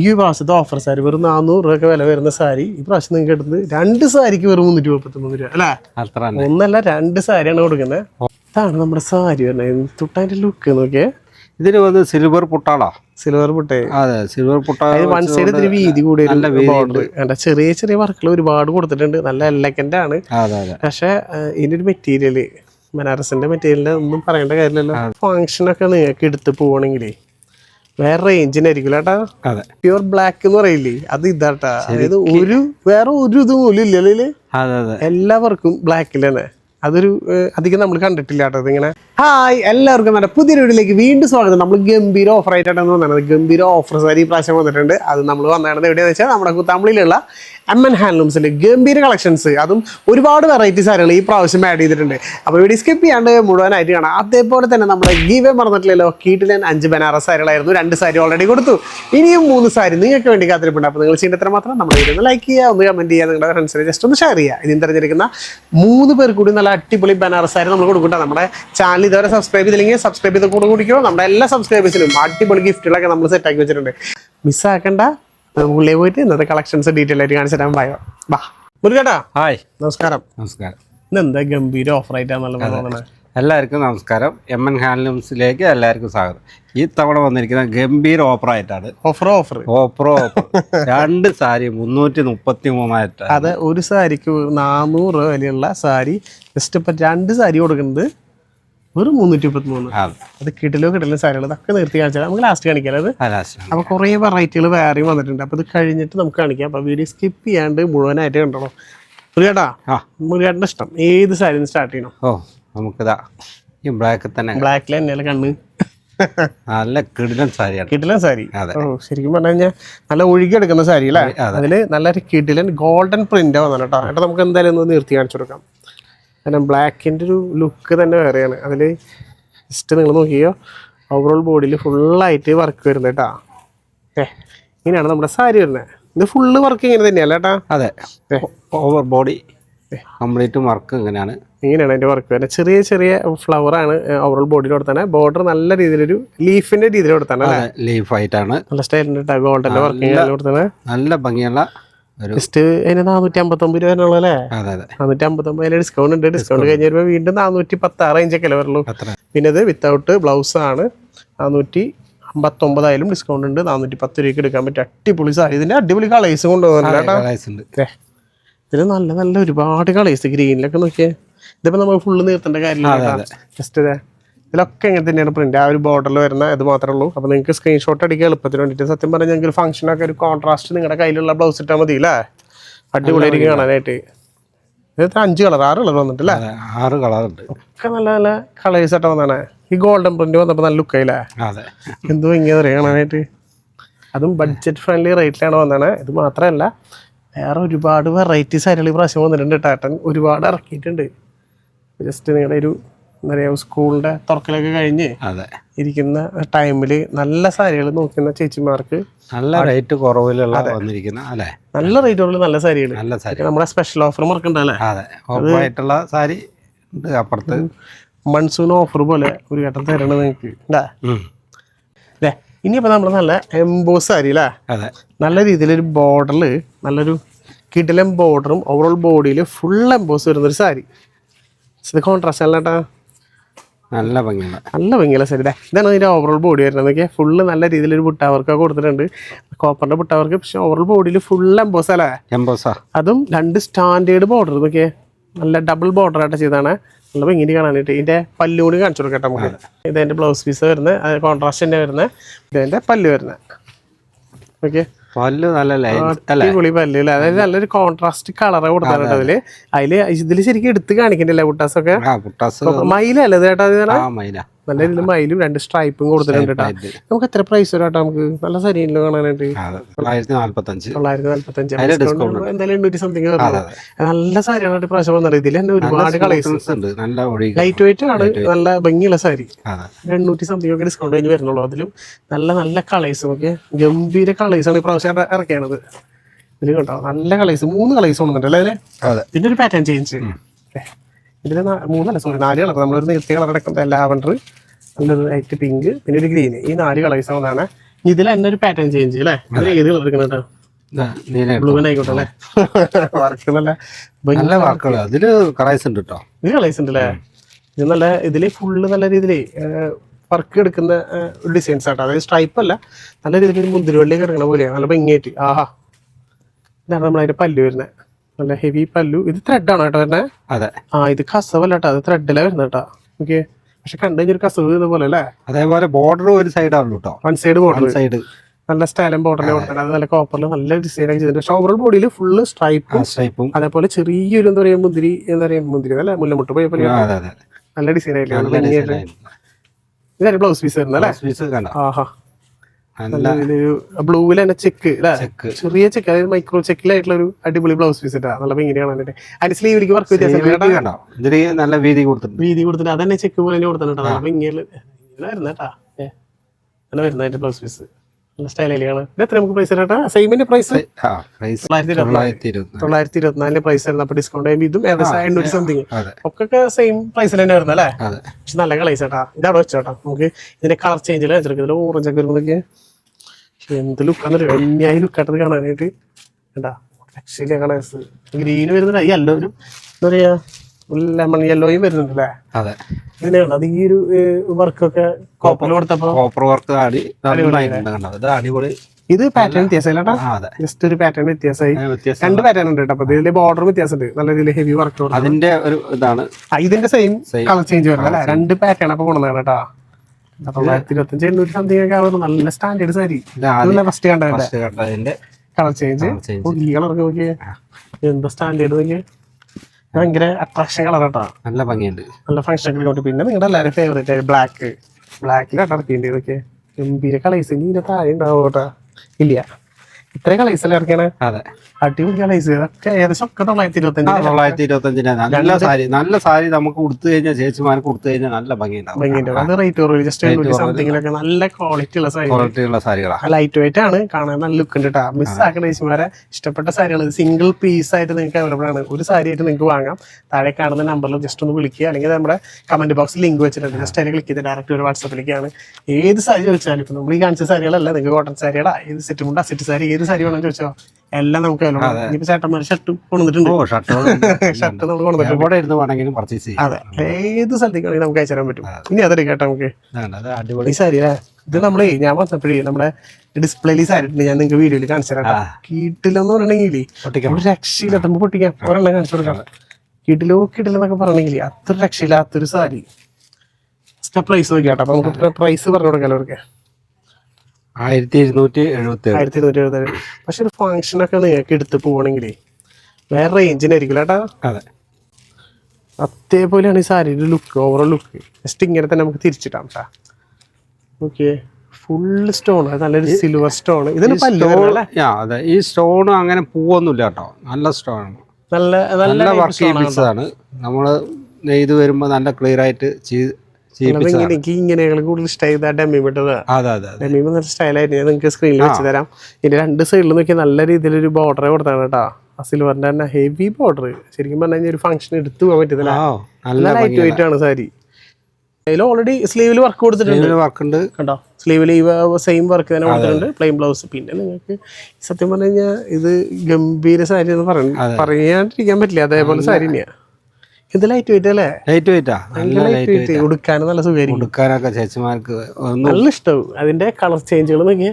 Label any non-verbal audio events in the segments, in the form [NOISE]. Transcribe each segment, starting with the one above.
ഈ പ്രാവശ്യത്തെ ഓഫർ സാരി വെറും നാനൂറ് രൂപ വില വരുന്ന സാരി ഈ പ്രാവശ്യം നിങ്ങൾക്ക് എടുത്ത് രണ്ട് സാരിക്ക് വെറും മുന്നൂറ്റി മുപ്പത്തൊമ്പത് രൂപ അല്ലേ? അത്ര ഒന്നല്ല രണ്ട് സാരിയാണ് കൊടുക്കുന്നത്. ഇതാണ് നമ്മുടെ സാരി വരുന്നത്. തുട്ടാന്റെ ലുക്ക് നോക്കിയേ. ഇതിന് വന്ന് സിൽവർ പുട്ടാളാ. സിൽവർ പുട്ടേ. അതെ സിൽവർ പുട്ട വൺ സൈഡ് ഇതിന് വീതി കൂടി ചെറിയ ചെറിയ വർക്കുകൾ ഒരുപാട് കൊടുത്തിട്ടുണ്ട്. നല്ല എല്ലക്കന്റെ ആണ്. പക്ഷെ ഇതിന്റെ ഒരു മെറ്റീരിയൽ ബനാറസിന്റെ മെറ്റീരിയലിന്റെ ഒന്നും പറയേണ്ട കാര്യമില്ലല്ലോ. ഫംഗ്ഷനൊക്കെ നിങ്ങൾക്ക് എടുത്ത് പോവാണെങ്കിലേ വേറെ റേഞ്ചിനായിരിക്കും കേട്ടാ അതെ. പ്യുവർ ബ്ലാക്ക് എന്ന് പറയില്ലേ? അത് ഇതാട്ടാ. അതായത് ഒരു വേറെ ഒരു ഇതും പോലും ഇല്ല അല്ലെ എല്ലാവർക്കും ബ്ലാക്കിൽ തന്നെ അതൊരു അധികം നമ്മൾ കണ്ടിട്ടില്ല കേട്ടോ ഇങ്ങനെ ഹായ് എല്ലാവർക്കും നല്ല പുതിയ വീഡിയോയിലേക്ക് വീണ്ടും സ്വാഗതം. നമ്മൾ ഗംഭീര ഓഫർ ആയിട്ടാണ് വന്നത്. ഗംഭീര ഓഫർ സാരി പ്രാവശ്യം വന്നിട്ടുണ്ട്. അത് നമ്മൾ വന്നിടുന്നത് എവിടെയാണെന്ന് വെച്ചാൽ നമ്മുടെ തമിഴിലുള്ള എം എൻ ഹാൻഡ്ലൂംസിൽ ഗംഭീര കളക്ഷൻസ് അതും ഒരുപാട് വെറൈറ്റി സാരികൾ ഈ പ്രാവശ്യം ആഡ് ചെയ്തിട്ടുണ്ട്. അപ്പോൾ വീഡിയോ സ്കിപ്പ് ചെയ്യാണ്ട് മുഴുവനായിട്ട് കാണാം. അതേപോലെ തന്നെ നമ്മുടെ ഗീവേ മറന്നിട്ടില്ലല്ലോ. കീട്ടിലൻ അഞ്ച് ബനാറസ് സാരികളായിരുന്നു. രണ്ട് സാരി ഓൾറെഡി കൊടുത്തു. ഇനിയും മൂന്ന് സാരി നിങ്ങൾക്ക് വേണ്ടി കാത്തിരിപ്പുണ്ട്. അപ്പോൾ നിങ്ങൾ ചെയ്യേണ്ടത്ര മാത്രം നമ്മുടെ വീഡിയോ ഒന്ന് ലൈക്ക് ചെയ്യുക ഒന്ന് കമന്റ് ചെയ്യുക. നിങ്ങളുടെ ഫ്രണ്ട്സിനെ ജസ്റ്റ് ഒന്ന് ഷെയർ ചെയ്യുക. ഇനി തിരഞ്ഞെടുക്കുന്ന മൂന്ന് പേർ കൂടി നല്ല അടിപൊളി ബനാറസ് ആയിരുന്നു നമ്മൾ കൊടുക്കട്ടെ നമ്മുടെ ചാനൽ ഇതുവരെ സബ്സ്ക്രൈബ് ചെയ്തില്ലെങ്കിൽ സബ്സ്ക്രൈബ് ചെയ്ത് കൂടെ കുടിക്കോ. നമ്മുടെ എല്ലാ സബ്സ്ക്രൈബേഴ്സിനും അടിപൊളി ഗിഫ്റ്റുകളൊക്കെ നമ്മൾ സെറ്റ് ആക്കി വെച്ചിട്ടുണ്ട്. മിസ്സാക്കണ്ട ഉള്ളിൽ പോയിട്ട് ഇന്നത്തെ കളക്ഷൻസ് ഡീറ്റെയിൽ ആയിട്ട് കാണിച്ചു തരാൻ ബാ. മുരുകേട്ടാ. ഹായ് നമസ്കാരം. നമസ്കാരം. ഇന്ന് എന്താ ഗംഭീര ഓഫർ ആയിട്ടാണെന്നുള്ള തോന്നണേ എല്ലാവർക്കും നമസ്കാരം. എം എൻ ഹാൻഡ്ലൂംസിലേക്ക് എല്ലാവർക്കും സ്വാഗതം. ഈ തവണ വന്നിരിക്കുന്ന ഗംഭീര ഓഫർ ആയിട്ടാണ്. ഓഫർ ഓഫർ ഓഫറോ ഓഫർ രണ്ട് സാരി മുന്നൂറ്റി മുപ്പത്തി മൂന്നായിട്ടാണ് അത് ഒരു സാരിക്ക് നാനൂറ് വിലയുള്ള സാരി ജസ്റ്റ് ഇപ്പം രണ്ട് സാരി കൊടുക്കുന്നത് ഒരു മുന്നൂറ്റി മുപ്പത്തി മൂന്ന് അതെ കിട്ടിലോ കിട്ടില്ല സാരികൾ ഇതൊക്കെ നിർത്തി കാണിച്ചാൽ നമുക്ക് ലാസ്റ്റ് കാണിക്കാം അത്? അപ്പോൾ കുറേ വെറൈറ്റികൾ വേറെയും വന്നിട്ടുണ്ട്. അപ്പോൾ ഇത് കഴിഞ്ഞിട്ട് നമുക്ക് കാണിക്കാം. അപ്പോൾ വീഡിയോ സ്കിപ്പ് ചെയ്യാണ്ട് മുഴുവനായിട്ട് കണ്ടോളൂ മുരുകേട്ടാ മുരുകേട്ടന്റെ ഇഷ്ടം. ഏത് സാരി സ്റ്റാർട്ട് ചെയ്യണം? ഓ നമുക്കിതാ. ഈ ബ്ലാക്ക് തന്നെ. ബ്ലാക്കിൽ തന്നെയല്ല കണ്ണ്? നല്ല കിടിലൻ സാരിയാണ്. കിടിലൻ സാരി. അതെ. ഓ ശരിക്കും പറഞ്ഞു കഴിഞ്ഞാൽ നല്ല ഒഴുകിയെടുക്കുന്ന സാരി അല്ലേ? അതിൽ നല്ലൊരു കിടിലൻ ഗോൾഡൻ പ്രിന്റ് വന്നിട്ടാ ഏട്ടാ നമുക്ക് എന്തായാലും ഒന്ന് നിർത്തി കാണിച്ചു കൊടുക്കാം. കാരണം ബ്ലാക്കിന്റെ ഒരു ലുക്ക് തന്നെ വേറെയാണ്. അതിൽ ജസ്റ്റ് നിങ്ങൾ നോക്കിയോ ഓവറോൾ ബോഡിയിൽ ഫുള്ളായിട്ട് വർക്ക് വരുന്നത് കേട്ടാ ഏ ഇങ്ങനെയാണ് നമ്മുടെ സാരി വരുന്നത്. ഇത് ഫുള്ള് വർക്ക് ഇങ്ങനെ തന്നെയല്ല കേട്ടാ അതെ. ഓവർ ബോഡി കംപ്ലീറ്റ് വർക്ക് ഇങ്ങനെയാണ്. ഇങ്ങനെയാണ് അതിന്റെ വർക്ക് വരുന്നത്. ചെറിയ ചെറിയ ഫ്ലവർ ആണ് ഓവറോൾ ബോഡിയിൽ കൊടുത്താണ് ബോർഡർ നല്ല രീതിയിലൊരു ലീഫിന്റെ രീതിയിൽ കൊടുത്താണ് ലീഫായിട്ടാണ് നല്ല സ്റ്റൈലിന്റെ ഗോൾഡന്റെ വർക്കിംഗ് കൊടുത്താണ് നല്ല ഭംഗിയുള്ള ജസ്റ്റ് അതിന് നാനൂറ്റി അമ്പത്തൊമ്പത് രൂപ വരുന്നുള്ളൂ അല്ലേ? അതെ അതെ. നാനൂറ്റി അമ്പത്തൊമ്പത് ഡിസ്കൗണ്ട് ഉണ്ട്. ഡിസ്കൗണ്ട് കഴിഞ്ഞ് വരുമ്പോൾ വീണ്ടും നാനൂറ്റി പത്ത് ആ റേഞ്ചൊക്കെ അല്ലേ വരുള്ളൂ പിന്നെ ഇത് വിത്തൗട്ട് ബ്ലൗസ് ആണ്. നാനൂറ്റി അമ്പത്തൊമ്പതായാലും ഡിസ്കൗണ്ട് ഉണ്ട്. നാനൂറ്റി പത്ത് രൂപയ്ക്ക് എടുക്കാൻ പറ്റും അടിപൊളി സാരി. ഇതിന്റെ അടിപൊളി കളേഴ്സ് കൊണ്ടുപോകുന്നുണ്ട് ഇതിന് നല്ല നല്ല ഒരുപാട് കളേഴ്സ് ഗ്രീനിലൊക്കെ നോക്കിയേ. ഇതിപ്പോ നമ്മൾ ഫുള്ള് നിർത്തേണ്ട കാര്യമില്ല ജസ്റ്റ് ഇതിലൊക്കെ ഇങ്ങനെ തന്നെയാണ് പ്രിന്റ് ആ ഒരു ബോർഡറിൽ വരുന്ന ഇത് മാത്രമേ ഉള്ളൂ. അപ്പോൾ നിങ്ങൾക്ക് സ്ക്രീൻഷോട്ട് അടിക്കുക എളുപ്പത്തിന് വേണ്ടിയിട്ട്. സത്യം പറഞ്ഞാൽ ഞങ്ങൾക്ക് ഫംഗ്ഷനൊക്കെ ഒരു കോൺട്രാസ്റ്റ് നിങ്ങളുടെ കയ്യിലുള്ള ബ്ലൗസ് ഇട്ടാൽ മതി അല്ലേ അടിപൊളിയായിരിക്കും കാണാനായിട്ട്. ഇത് അഞ്ച് കളർ ആറ് കളർ വന്നിട്ടില്ലേ ആറ് കളറുണ്ട് ഒക്കെ നല്ല നല്ല കളേഴ്സ് ആയിട്ട് വന്നാണ് ഈ ഗോൾഡൻ പ്രിന്റ് വന്നപ്പോൾ നല്ല ലുക്കായില്ലേ അതെ. എന്തോ ഇങ്ങനെ അറിയാം കാണാനായിട്ട്? അതും ബഡ്ജറ്റ് ഫ്രണ്ട്ലി റേറ്റിലാണ് വന്നാണ് ഇത് മാത്രമല്ല വേറെ ഒരുപാട് വെറൈറ്റീസ് സാരികൾ ഈ പ്രാവശ്യം വന്നിട്ടുണ്ട് ടാട്ടൻ ഒരുപാട് ഇറക്കിയിട്ടുണ്ട്. ജസ്റ്റ് നിങ്ങളുടെ ഒരു എന്താ പറയുക സ്കൂളിന്റെ തുറക്കലൊക്കെ കഴിഞ്ഞ് അതെ. ഇരിക്കുന്ന ടൈമിൽ നല്ല സാരികൾ നോക്കുന്ന ചേച്ചിമാർക്ക് നല്ല റേറ്റ് കുറവിലുള്ള വന്നിരിക്കുന്ന അല്ലേ? നല്ല റേറ്റ് ഉള്ള നല്ല സാരികൾ നല്ല സാരി. നമ്മുടെ സ്പെഷ്യൽ ഓഫർ മറക്കണ്ടല്ലേ അതെ. ഉറപ്പായിട്ടുള്ള സാരി ഉണ്ട് അപ്പുറത്ത്. മൺസൂൺ ഓഫർ പോലെ ഒരു ഘട്ടം തരണം നിങ്ങൾക്ക്. ഇനിയിപ്പോ നമ്മൾ അല്ലേ ഇനിയിപ്പോൾ നമ്മൾ നല്ല എംബോസ് സാരി അല്ലേ അതെ. നല്ല രീതിയിലൊരു ബോർഡറിൽ നല്ലൊരു കിടിലം ബോർഡറും ഓവറോൾ ബോഡിയിൽ ഫുൾ എംബോസ് വരുന്നൊരു സാരി. ഇത് കോൺട്രാസ്റ്റ് അല്ല കേട്ടാ നല്ല ഭംഗിയുള്ള നല്ല ഭംഗിയുള്ള സെറ്റ് ഇതാ. ഇതാണ് ഇതിന്റെ ഓവറോൾ ബോഡി വരുന്നത്. നോക്കിയാൽ ഫുള്ള് നല്ല രീതിയിൽ ഒരു ബുട്ടാവർക്കൊക്കെ കൊടുത്തിട്ടുണ്ട്. കോപ്പറിന്റെ ബുട്ടാവർക്ക് പക്ഷേ ഓവറോൾ ബോഡിയിൽ ഫുൾ എംബോസ് അല്ലേ? എംബോസാ അതും രണ്ട് സ്റ്റാൻഡേർഡ് ബോർഡർ നോക്കിയേ. നല്ല ഡബിൾ ബോർഡർ ആയിട്ട് ചെയ്താണ് നല്ല ഭംഗി കാണാനായിട്ട് ഇതിന്റെ പല്ലൂടി കാണിച്ചു കൊടുക്കട്ടെ നമുക്ക്. ഇതെന്റെ ബ്ലൗസ് പീസ് വരുന്നത്. കോൺട്രാസ്റ്റ് തന്നെ വരുന്നത്. ഇതെന്റെ പല്ല് വരുന്നത്. ഓക്കെ പല്ല് നല്ല അടിപൊളി പല്ല് അതായത് നല്ലൊരു കോൺട്രാസ്റ്റ് കളറ് കൊടുത്തിട്ടുണ്ട് അതിൽ. അതിൽ ഇതിൽ ശരിക്കും എടുത്ത് കാണിക്കണ്ടല്ലേ പുട്ടാസ് മയിലല്ലേ ഇത് ചേട്ടാ മൈന നല്ല രീതിയിൽ മയിലും രണ്ട് സ്ട്രൈപ്പും കൊടുത്തിട്ടുണ്ട് നമുക്ക് എത്ര പ്രൈസ് വരാം കേട്ടോ നമുക്ക്? നല്ല സരിയല്ലോ കാണാനായിട്ട്. തൊള്ളായിരത്തി നാല്പത്തഞ്ച്. തൊള്ളായിരത്തി നാല്പത്തി എന്തായാലും എണ്ണൂറ്റി സംതിങ് നല്ല സാരിയാണ് ഈ പ്രാവശ്യം വന്നത് ഇതിൽ തന്നെ ഒരുപാട് കളേഴ്സ് ഉണ്ട്. നല്ല ഒഴുകി ലൈറ്റ് വെയിറ്റ് ആണ്. നല്ല ഭംഗിയുള്ള സാരി. എണ്ണൂറ്റി സംതിങ് ഒക്കെ ഡിസ്കൗണ്ട് കഴിഞ്ഞ് വരുന്നുള്ളൂ. അതിലും നല്ല നല്ല കളേഴ്സ് ഒക്കെ ഗംഭീര കളേഴ്സ് ആണ് ഈ പ്രാവശ്യം ഇറക്കിയാണത്. ഇതിൽ കേട്ടോ നല്ല കളേഴ്സ് മൂന്ന് കളേഴ്സ് ഉണ്ടല്ലേ അല്ലേ ഇതിന്റെ ഒരു പാറ്റേൺ ചേഞ്ച് ഇതിൽ മൂന്നല്ല സോറി നാല് കളർ. നമ്മളൊരു നേരത്തെ കളർ എടുക്കുന്നത് ലാവൻഡർ നല്ലൊരു ലൈറ്റ് പിങ്ക് പിന്നെ ഒരു ഗ്രീൻ ഈ നാല് കളേഴ്സ് ആണ് ഇതിൽ തന്നെ ഒരു പാറ്റേൺ ചേഞ്ച് അല്ലേ ഇതിൽ ഏത് കളർ എടുക്കണം ആയിക്കോട്ടെ അല്ലേ? [LAUGHS] വർക്ക് നല്ല നല്ല വർക്കുകൾ അതിൽ കളേഴ്സ് ഉണ്ട് കേട്ടോ ഇത് കളേഴ്സ് ഉണ്ട് അല്ലേ? ഇത് നല്ല ഇതിൽ ഫുള്ള് നല്ല രീതിയിൽ വർക്ക് എടുക്കുന്ന ഡിസൈൻസ് ആട്ടോ. അതായത് സ്ട്രൈപ്പ് അല്ല നല്ല രീതിയിൽ ഒരു പോലെയാണ് നല്ല ഭംഗിയായിട്ട്. ആഹാ. ഇതാണ് നമ്മളതിന്റെ പല്ലു വരുന്നത് നല്ല ഹെവി പല്ലു. ഇത് ത്രെഡ് ആണ് കേട്ടോ വരുന്നത് അതെ. ആ ഇത് കസവല്ല കേട്ടോ അത് ത്രെഡിലാണ് വരുന്നത് കേട്ടോ ഓക്കെ പക്ഷെ കണ്ടു കഴിഞ്ഞൊരു കസവ് പോലെ അല്ലേ? അതേപോലെ ബോർഡർ ഒരു സൈഡാണ് കേട്ടോ വൺ സൈഡ് ബോർഡർ സൈഡ് നല്ല സ്റ്റൈലും ബോർഡർ കൊടുത്തത് അത് നല്ല കോപ്പറിൽ നല്ല ഡിസൈൻ ആയി ചെയ്തിട്ടുണ്ട്. പക്ഷെ ഓവറോൾ ബോഡിയിൽ ഫുള്ള് സ്ട്രൈപ്പും സ്ട്രൈപ്പും അതേപോലെ ചെറിയൊരു എന്താ പറയുക മുന്തിരി എന്താ പറയുക മുന്തിരി അല്ല? മുല്ലമുട്ട് പോയ പോലെ. നല്ല ഡിസൈൻ ആയില്ലേ. ഇതാണ് ബ്ലൗസ് പീസ് വരുന്നത് അല്ലേ? ബ്ലൂവിൽ തന്നെ ചെക്ക് ചെറിയ ചെക്ക് അതായത് മൈക്രോ ചെക്കിലായിട്ടുള്ള ഒരു അടിപൊളി ബ്ലൗസ് പീസ് ഇട്ടാ. നല്ല ഭംഗിയാണ് അതിന്റെ അതിന്റെ സ്ലീവിലേക്ക് വർക്ക് വ്യത്യാസം നല്ല വീതി കൊടുത്തിട്ടുണ്ട്. വീതി കൊടുത്തിട്ട് അതന്നെ ചെക്ക് പോലെ കൊടുത്തിട്ടുണ്ട് ഭംഗിയുള്ള ഇങ്ങനെ വരുന്ന കേട്ടാ. ഏ. അങ്ങനെ വരുന്ന അതിന്റെ ബ്ലൗസ് പീസ് നല്ല ഇത് എത്ര നമുക്ക് പ്രൈസ് കേട്ടാ? സെയിമിന്റെ പ്രൈസ് പ്രൈസ് തൊള്ളായിരത്തി തൊള്ളായിരത്തി ഇരുപത്തി ഇരുപത്തിനാലിന്റെ പ്രൈസ് ആയിരുന്നു. അപ്പൊ ഡിസ്കൗണ്ട് ചെയ്യുമ്പോൾ ഇതും ഏകദേശം എണ്ണൂറ്റി സംതിങ് ഒക്കെ സെയിം പ്രൈസിൽ തന്നെ പക്ഷെ നല്ല ഇതവിടെ വെച്ചോട്ടാ നമുക്ക് ഇതിന്റെ കളർ ചേഞ്ചിൽ വെച്ചെടുക്കും. ഇതിൽ ഓറഞ്ച് ഒക്കെ വരുമ്പോഴേക്ക് എന്ത് ലുക്കാന്ന് വെണ്യായി ലുക്കാട്ടത് കാണാനായിട്ട്. കണ്ടാ ആക്ച്വലി കളേഴ്സ് ഗ്രീൻ വരുന്നുണ്ട്. ഈ എല്ലാവരും എന്താ പറയാ ലെമൺ യെല്ലോയും വരുന്നുണ്ടല്ലേ? അതെ. ഇതിനെയാണ് അത് ഈ ഒരു വർക്കൊക്കെ കോപ്പർ കൊടുത്തപ്പോ കോപ്പർ വർക്ക് അടിപൊളി ഇത് പാറ്റേൺ വ്യത്യാസമില്ല അതെ. ജസ്റ്റ് ഒരു പാറ്റേൺ വ്യത്യാസമായി. രണ്ട് പാറ്റേൺ ഉണ്ട് കേട്ടോ. ഇതിന്റെ ബോർഡർ വ്യത്യാസമുണ്ട്. നല്ല രീതിയിൽ ഹെവി വർക്ക് അതിന്റെ ഒരു ഇതാണ്. ഇതിന്റെ സെയിം കളർ ചേഞ്ച് വരുന്നത് അല്ലേ രണ്ട് പാറ്റേൺ അപ്പൊ കൊണ്ടുവന്നാണ് കേട്ടോ. തൊള്ളായിരത്തി ഇരുപത്തഞ്ച് എണ്ണൂറ്റി സംതിങ് ഒക്കെ ആവുന്നത് നല്ല സ്റ്റാൻഡേർഡ് സാരി നല്ല ഫസ്റ്റ് കണ്ടതിന്റെ കളർ ചേഞ്ച് ഈ നോക്കിയേ. എന്താ സ്റ്റാൻഡേർഡ് നോക്കിയേ ഭയങ്കര അട്രാക്ഷൻ കളർ കേട്ടോ നല്ല ഭംഗിയുണ്ട്. നല്ല ഫംഗ്ഷൻ കൊണ്ട് പിന്നെ നിങ്ങളുടെ എല്ലാവരും ഫേവറേറ്റ് ആയി ബ്ലാക്ക് ബ്ലാക്കിൽ ഇറക്കിയിട്ട് ഇതൊക്കെ. ഗംഭീര കളേഴ്സ് ഇനി ഇതിന്റെ താഴെ ഉണ്ടാവും കേട്ടോ ഇല്ല. ഇത്രയും കളേഴ്സ് അല്ലേ ഇറക്കിയാണ് അതെ. അടിപൊളി കളേഴ്സ് ഇതൊക്കെ ഏകദേശം തൊള്ളായിരത്തി ഇരുപത്തഞ്ച് തൊള്ളായിരത്തി ഇരുപത്തഞ്ചിന് നല്ല സാരി നല്ല സാരി നമുക്ക് കൊടുത്തു കഴിഞ്ഞാൽ ചേച്ചിമാർക്ക് കൊടുത്തു കഴിഞ്ഞാൽ നല്ല ഭംഗിയുണ്ടാവും. ഭംഗിയുണ്ട് അത് റേറ്റ് കുറവ് ജസ്റ്റ് സംതിങ്ങിലൊക്കെ നല്ല ക്വാളിറ്റി ഉള്ള സാരി ക്വാളിറ്റി ഉള്ള സാരികളാണ് ലൈറ്റ് വെയിറ്റ് ആണ്. കാണാൻ നല്ല ലുക്ക് ഉണ്ട് കേട്ടോ മിസ് ആക്കണ ചേച്ചിമാരെ ഇഷ്ടപ്പെട്ട സാരികൾ സിംഗിൾ പീസ് ആയിട്ട് നിങ്ങൾക്ക് അവൈലബിൾ ആണ്. ഒരു സാരി ആയിട്ട് നിങ്ങൾക്ക് വാങ്ങാം. താഴെ കാണുന്ന നമ്പറിൽ ജസ്റ്റ് ഒന്ന് വിളിക്കുക. അല്ലെങ്കിൽ നമ്മുടെ കമന്റ് ബോക്സിൽ ലിങ്ക് വെച്ചിട്ടുണ്ട്. ജസ്റ്റ് അതിൽ ക്ലിക്ക് ചെയ്ത് ഡയറക്റ്റ് ഒരു വാട്സപ്പിലേക്കാണ് ഏത് സാരി ചോദിച്ചാലും ഇപ്പൊ നമ്മൾ ഈ കാണിച്ച സാരികളല്ല. നിങ്ങൾക്ക് കോട്ടൺ സാരികളാ. ഏത് സെറ്റ് മുണ്ട? സെറ്റ് സാരി ഏത് സാരി വേണമെന്ന് ചോദിച്ചോ? എല്ലാം നമുക്ക് ഇനിയിപ്പോ ചേട്ടന്മാർ ഷർട്ട് കൊണ്ടുവന്നിട്ടുണ്ട്. ഷർട്ട് നമ്മൾ കൊണ്ടുവന്നിട്ടുണ്ട്. [LAUGHS] പർച്ചേസ് ചെയ്യാം. അതെ. ഏത് സ്ഥലത്തേക്കാണെങ്കിൽ നമുക്ക് അയച്ചു തരാൻ പറ്റും. ഇനി അതൊരു കേട്ടോ നമുക്ക്. അടിപൊളി. സാരി ഇത് നമ്മളേ ഞാൻ വന്നപ്പോഴേ നമ്മുടെ ഡിസ്പ്ലേയിൽ സാരിട്ടുണ്ട് ഞാൻ നിങ്ങൾക്ക് വീഡിയോയിൽ കാണിച്ചു തരാം. കീട്ടിലെന്ന് രക്ഷയില്ല പൊട്ടിക്കണം. ഒരു രക്ഷയില്ലാത്ത പൊട്ടിക്കാം. ഒരെണ്ണം കാണിച്ചു കൊടുക്കാം. കീട്ടിലോ കീട്ടിലെന്നൊക്കെ പറഞ്ഞെങ്കിൽ അത്ര രക്ഷയില്ലാത്തൊരു സാരി. പ്രൈസ് നോക്കിയാട്ടോ. അപ്പൊ നമുക്ക് പ്രൈസ് പറഞ്ഞു കൊടുക്കാം അവർക്ക്? ആയിരത്തി ഇരുന്നൂറ്റി എഴുപത്തി ആയിരത്തി ഇരുന്നൂറ്റി എഴുപത്തേഴ് പക്ഷെ ഒരു ഫംഗ്ഷൻ ഒക്കെ നിങ്ങൾക്ക് എടുത്ത് പോകണമെങ്കിലേ വേറെ റേഞ്ചിനായിരിക്കും കേട്ടാ അതെ. അതേപോലെയാണ് ഈ സാരിയുടെ ലുക്ക് ഓവറോൾ ലുക്ക് ജസ്റ്റ് ഇങ്ങനെ തന്നെ നമുക്ക് തിരിച്ചിട്ടാം കേട്ടാ ഓക്കെ ഫുള്ള് സ്റ്റോൺ നല്ലൊരു സിൽവർ സ്റ്റോൺ ഇതിന് അതെ. ഈ സ്റ്റോൺ അങ്ങനെ പൂവൊന്നുമില്ല കേട്ടോ. നല്ല സ്റ്റോൺ നല്ല നല്ല നല്ല വർക്ക് ആണ്. ചെയ്യിപ്പിച്ചതാണ്. നമ്മൾ നെയ്ത് വരുമ്പോൾ നല്ല ക്ലിയർ ആയിട്ട് ചെയ്ത് എനിക്ക് ഇങ്ങനെയാണ് കൂടുതൽ ഇഷ്ടമായത് ഡെമ്മി വിട്ടത്. ഡെമ്മി നല്ല സ്റ്റൈലായിട്ട് ഞാൻ നിങ്ങൾക്ക് സ്ക്രീനിൽ വെച്ച് തരാം. ഇതിന്റെ രണ്ട് സൈഡിൽ നോക്കി നല്ല രീതിയിലൊരു ബോർഡർ കൊടുത്താണ് കേട്ടോ. ആ സിൽവറിന്റെ തന്നെ ഹെവി ബോർഡർ ശരിക്കും പറഞ്ഞാൽ കഴിഞ്ഞാൽ ഒരു ഫംഗ്ഷൻ എടുത്തു പോകാൻ പറ്റത്തില്ല. നല്ല ലൈറ്റ് വെയിറ്റ് ആണ് സാരി. അതിൽ ഓൾറെഡി സ്ലീവിൽ വർക്ക് കൊടുത്തിട്ടുണ്ട്. വർക്ക് ഉണ്ട്. കണ്ടോ? സ്ലീവിൽ ഈ സെയിം വർക്ക് തന്നെ കൊടുത്തിട്ടുണ്ട്. പ്ലെയിൻ ബ്ലൗസ് പിന്നെ നിങ്ങൾക്ക് സത്യം പറഞ്ഞു കഴിഞ്ഞാൽ ഇത് ഗംഭീര സാരി എന്ന് പറയുന്നത് പറയാണ്ടിരിക്കാൻ പറ്റില്ല. അതേപോലെ സാരി തന്നെയാ. ഇത് ലൈറ്റ് വെയിറ്റ് അല്ലേ ലൈറ്റ് വെയിറ്റാ നല്ല ലൈറ്റ് വെയിറ്റ് ഉടുക്കാൻ നല്ല സുഖമായിരിക്കും ഉടുക്കാനൊക്കെ ചേച്ചിമാർക്ക് നല്ല ഇഷ്ടവും. അതിന്റെ കളർ ചേഞ്ചുകൾ തുടങ്ങിയ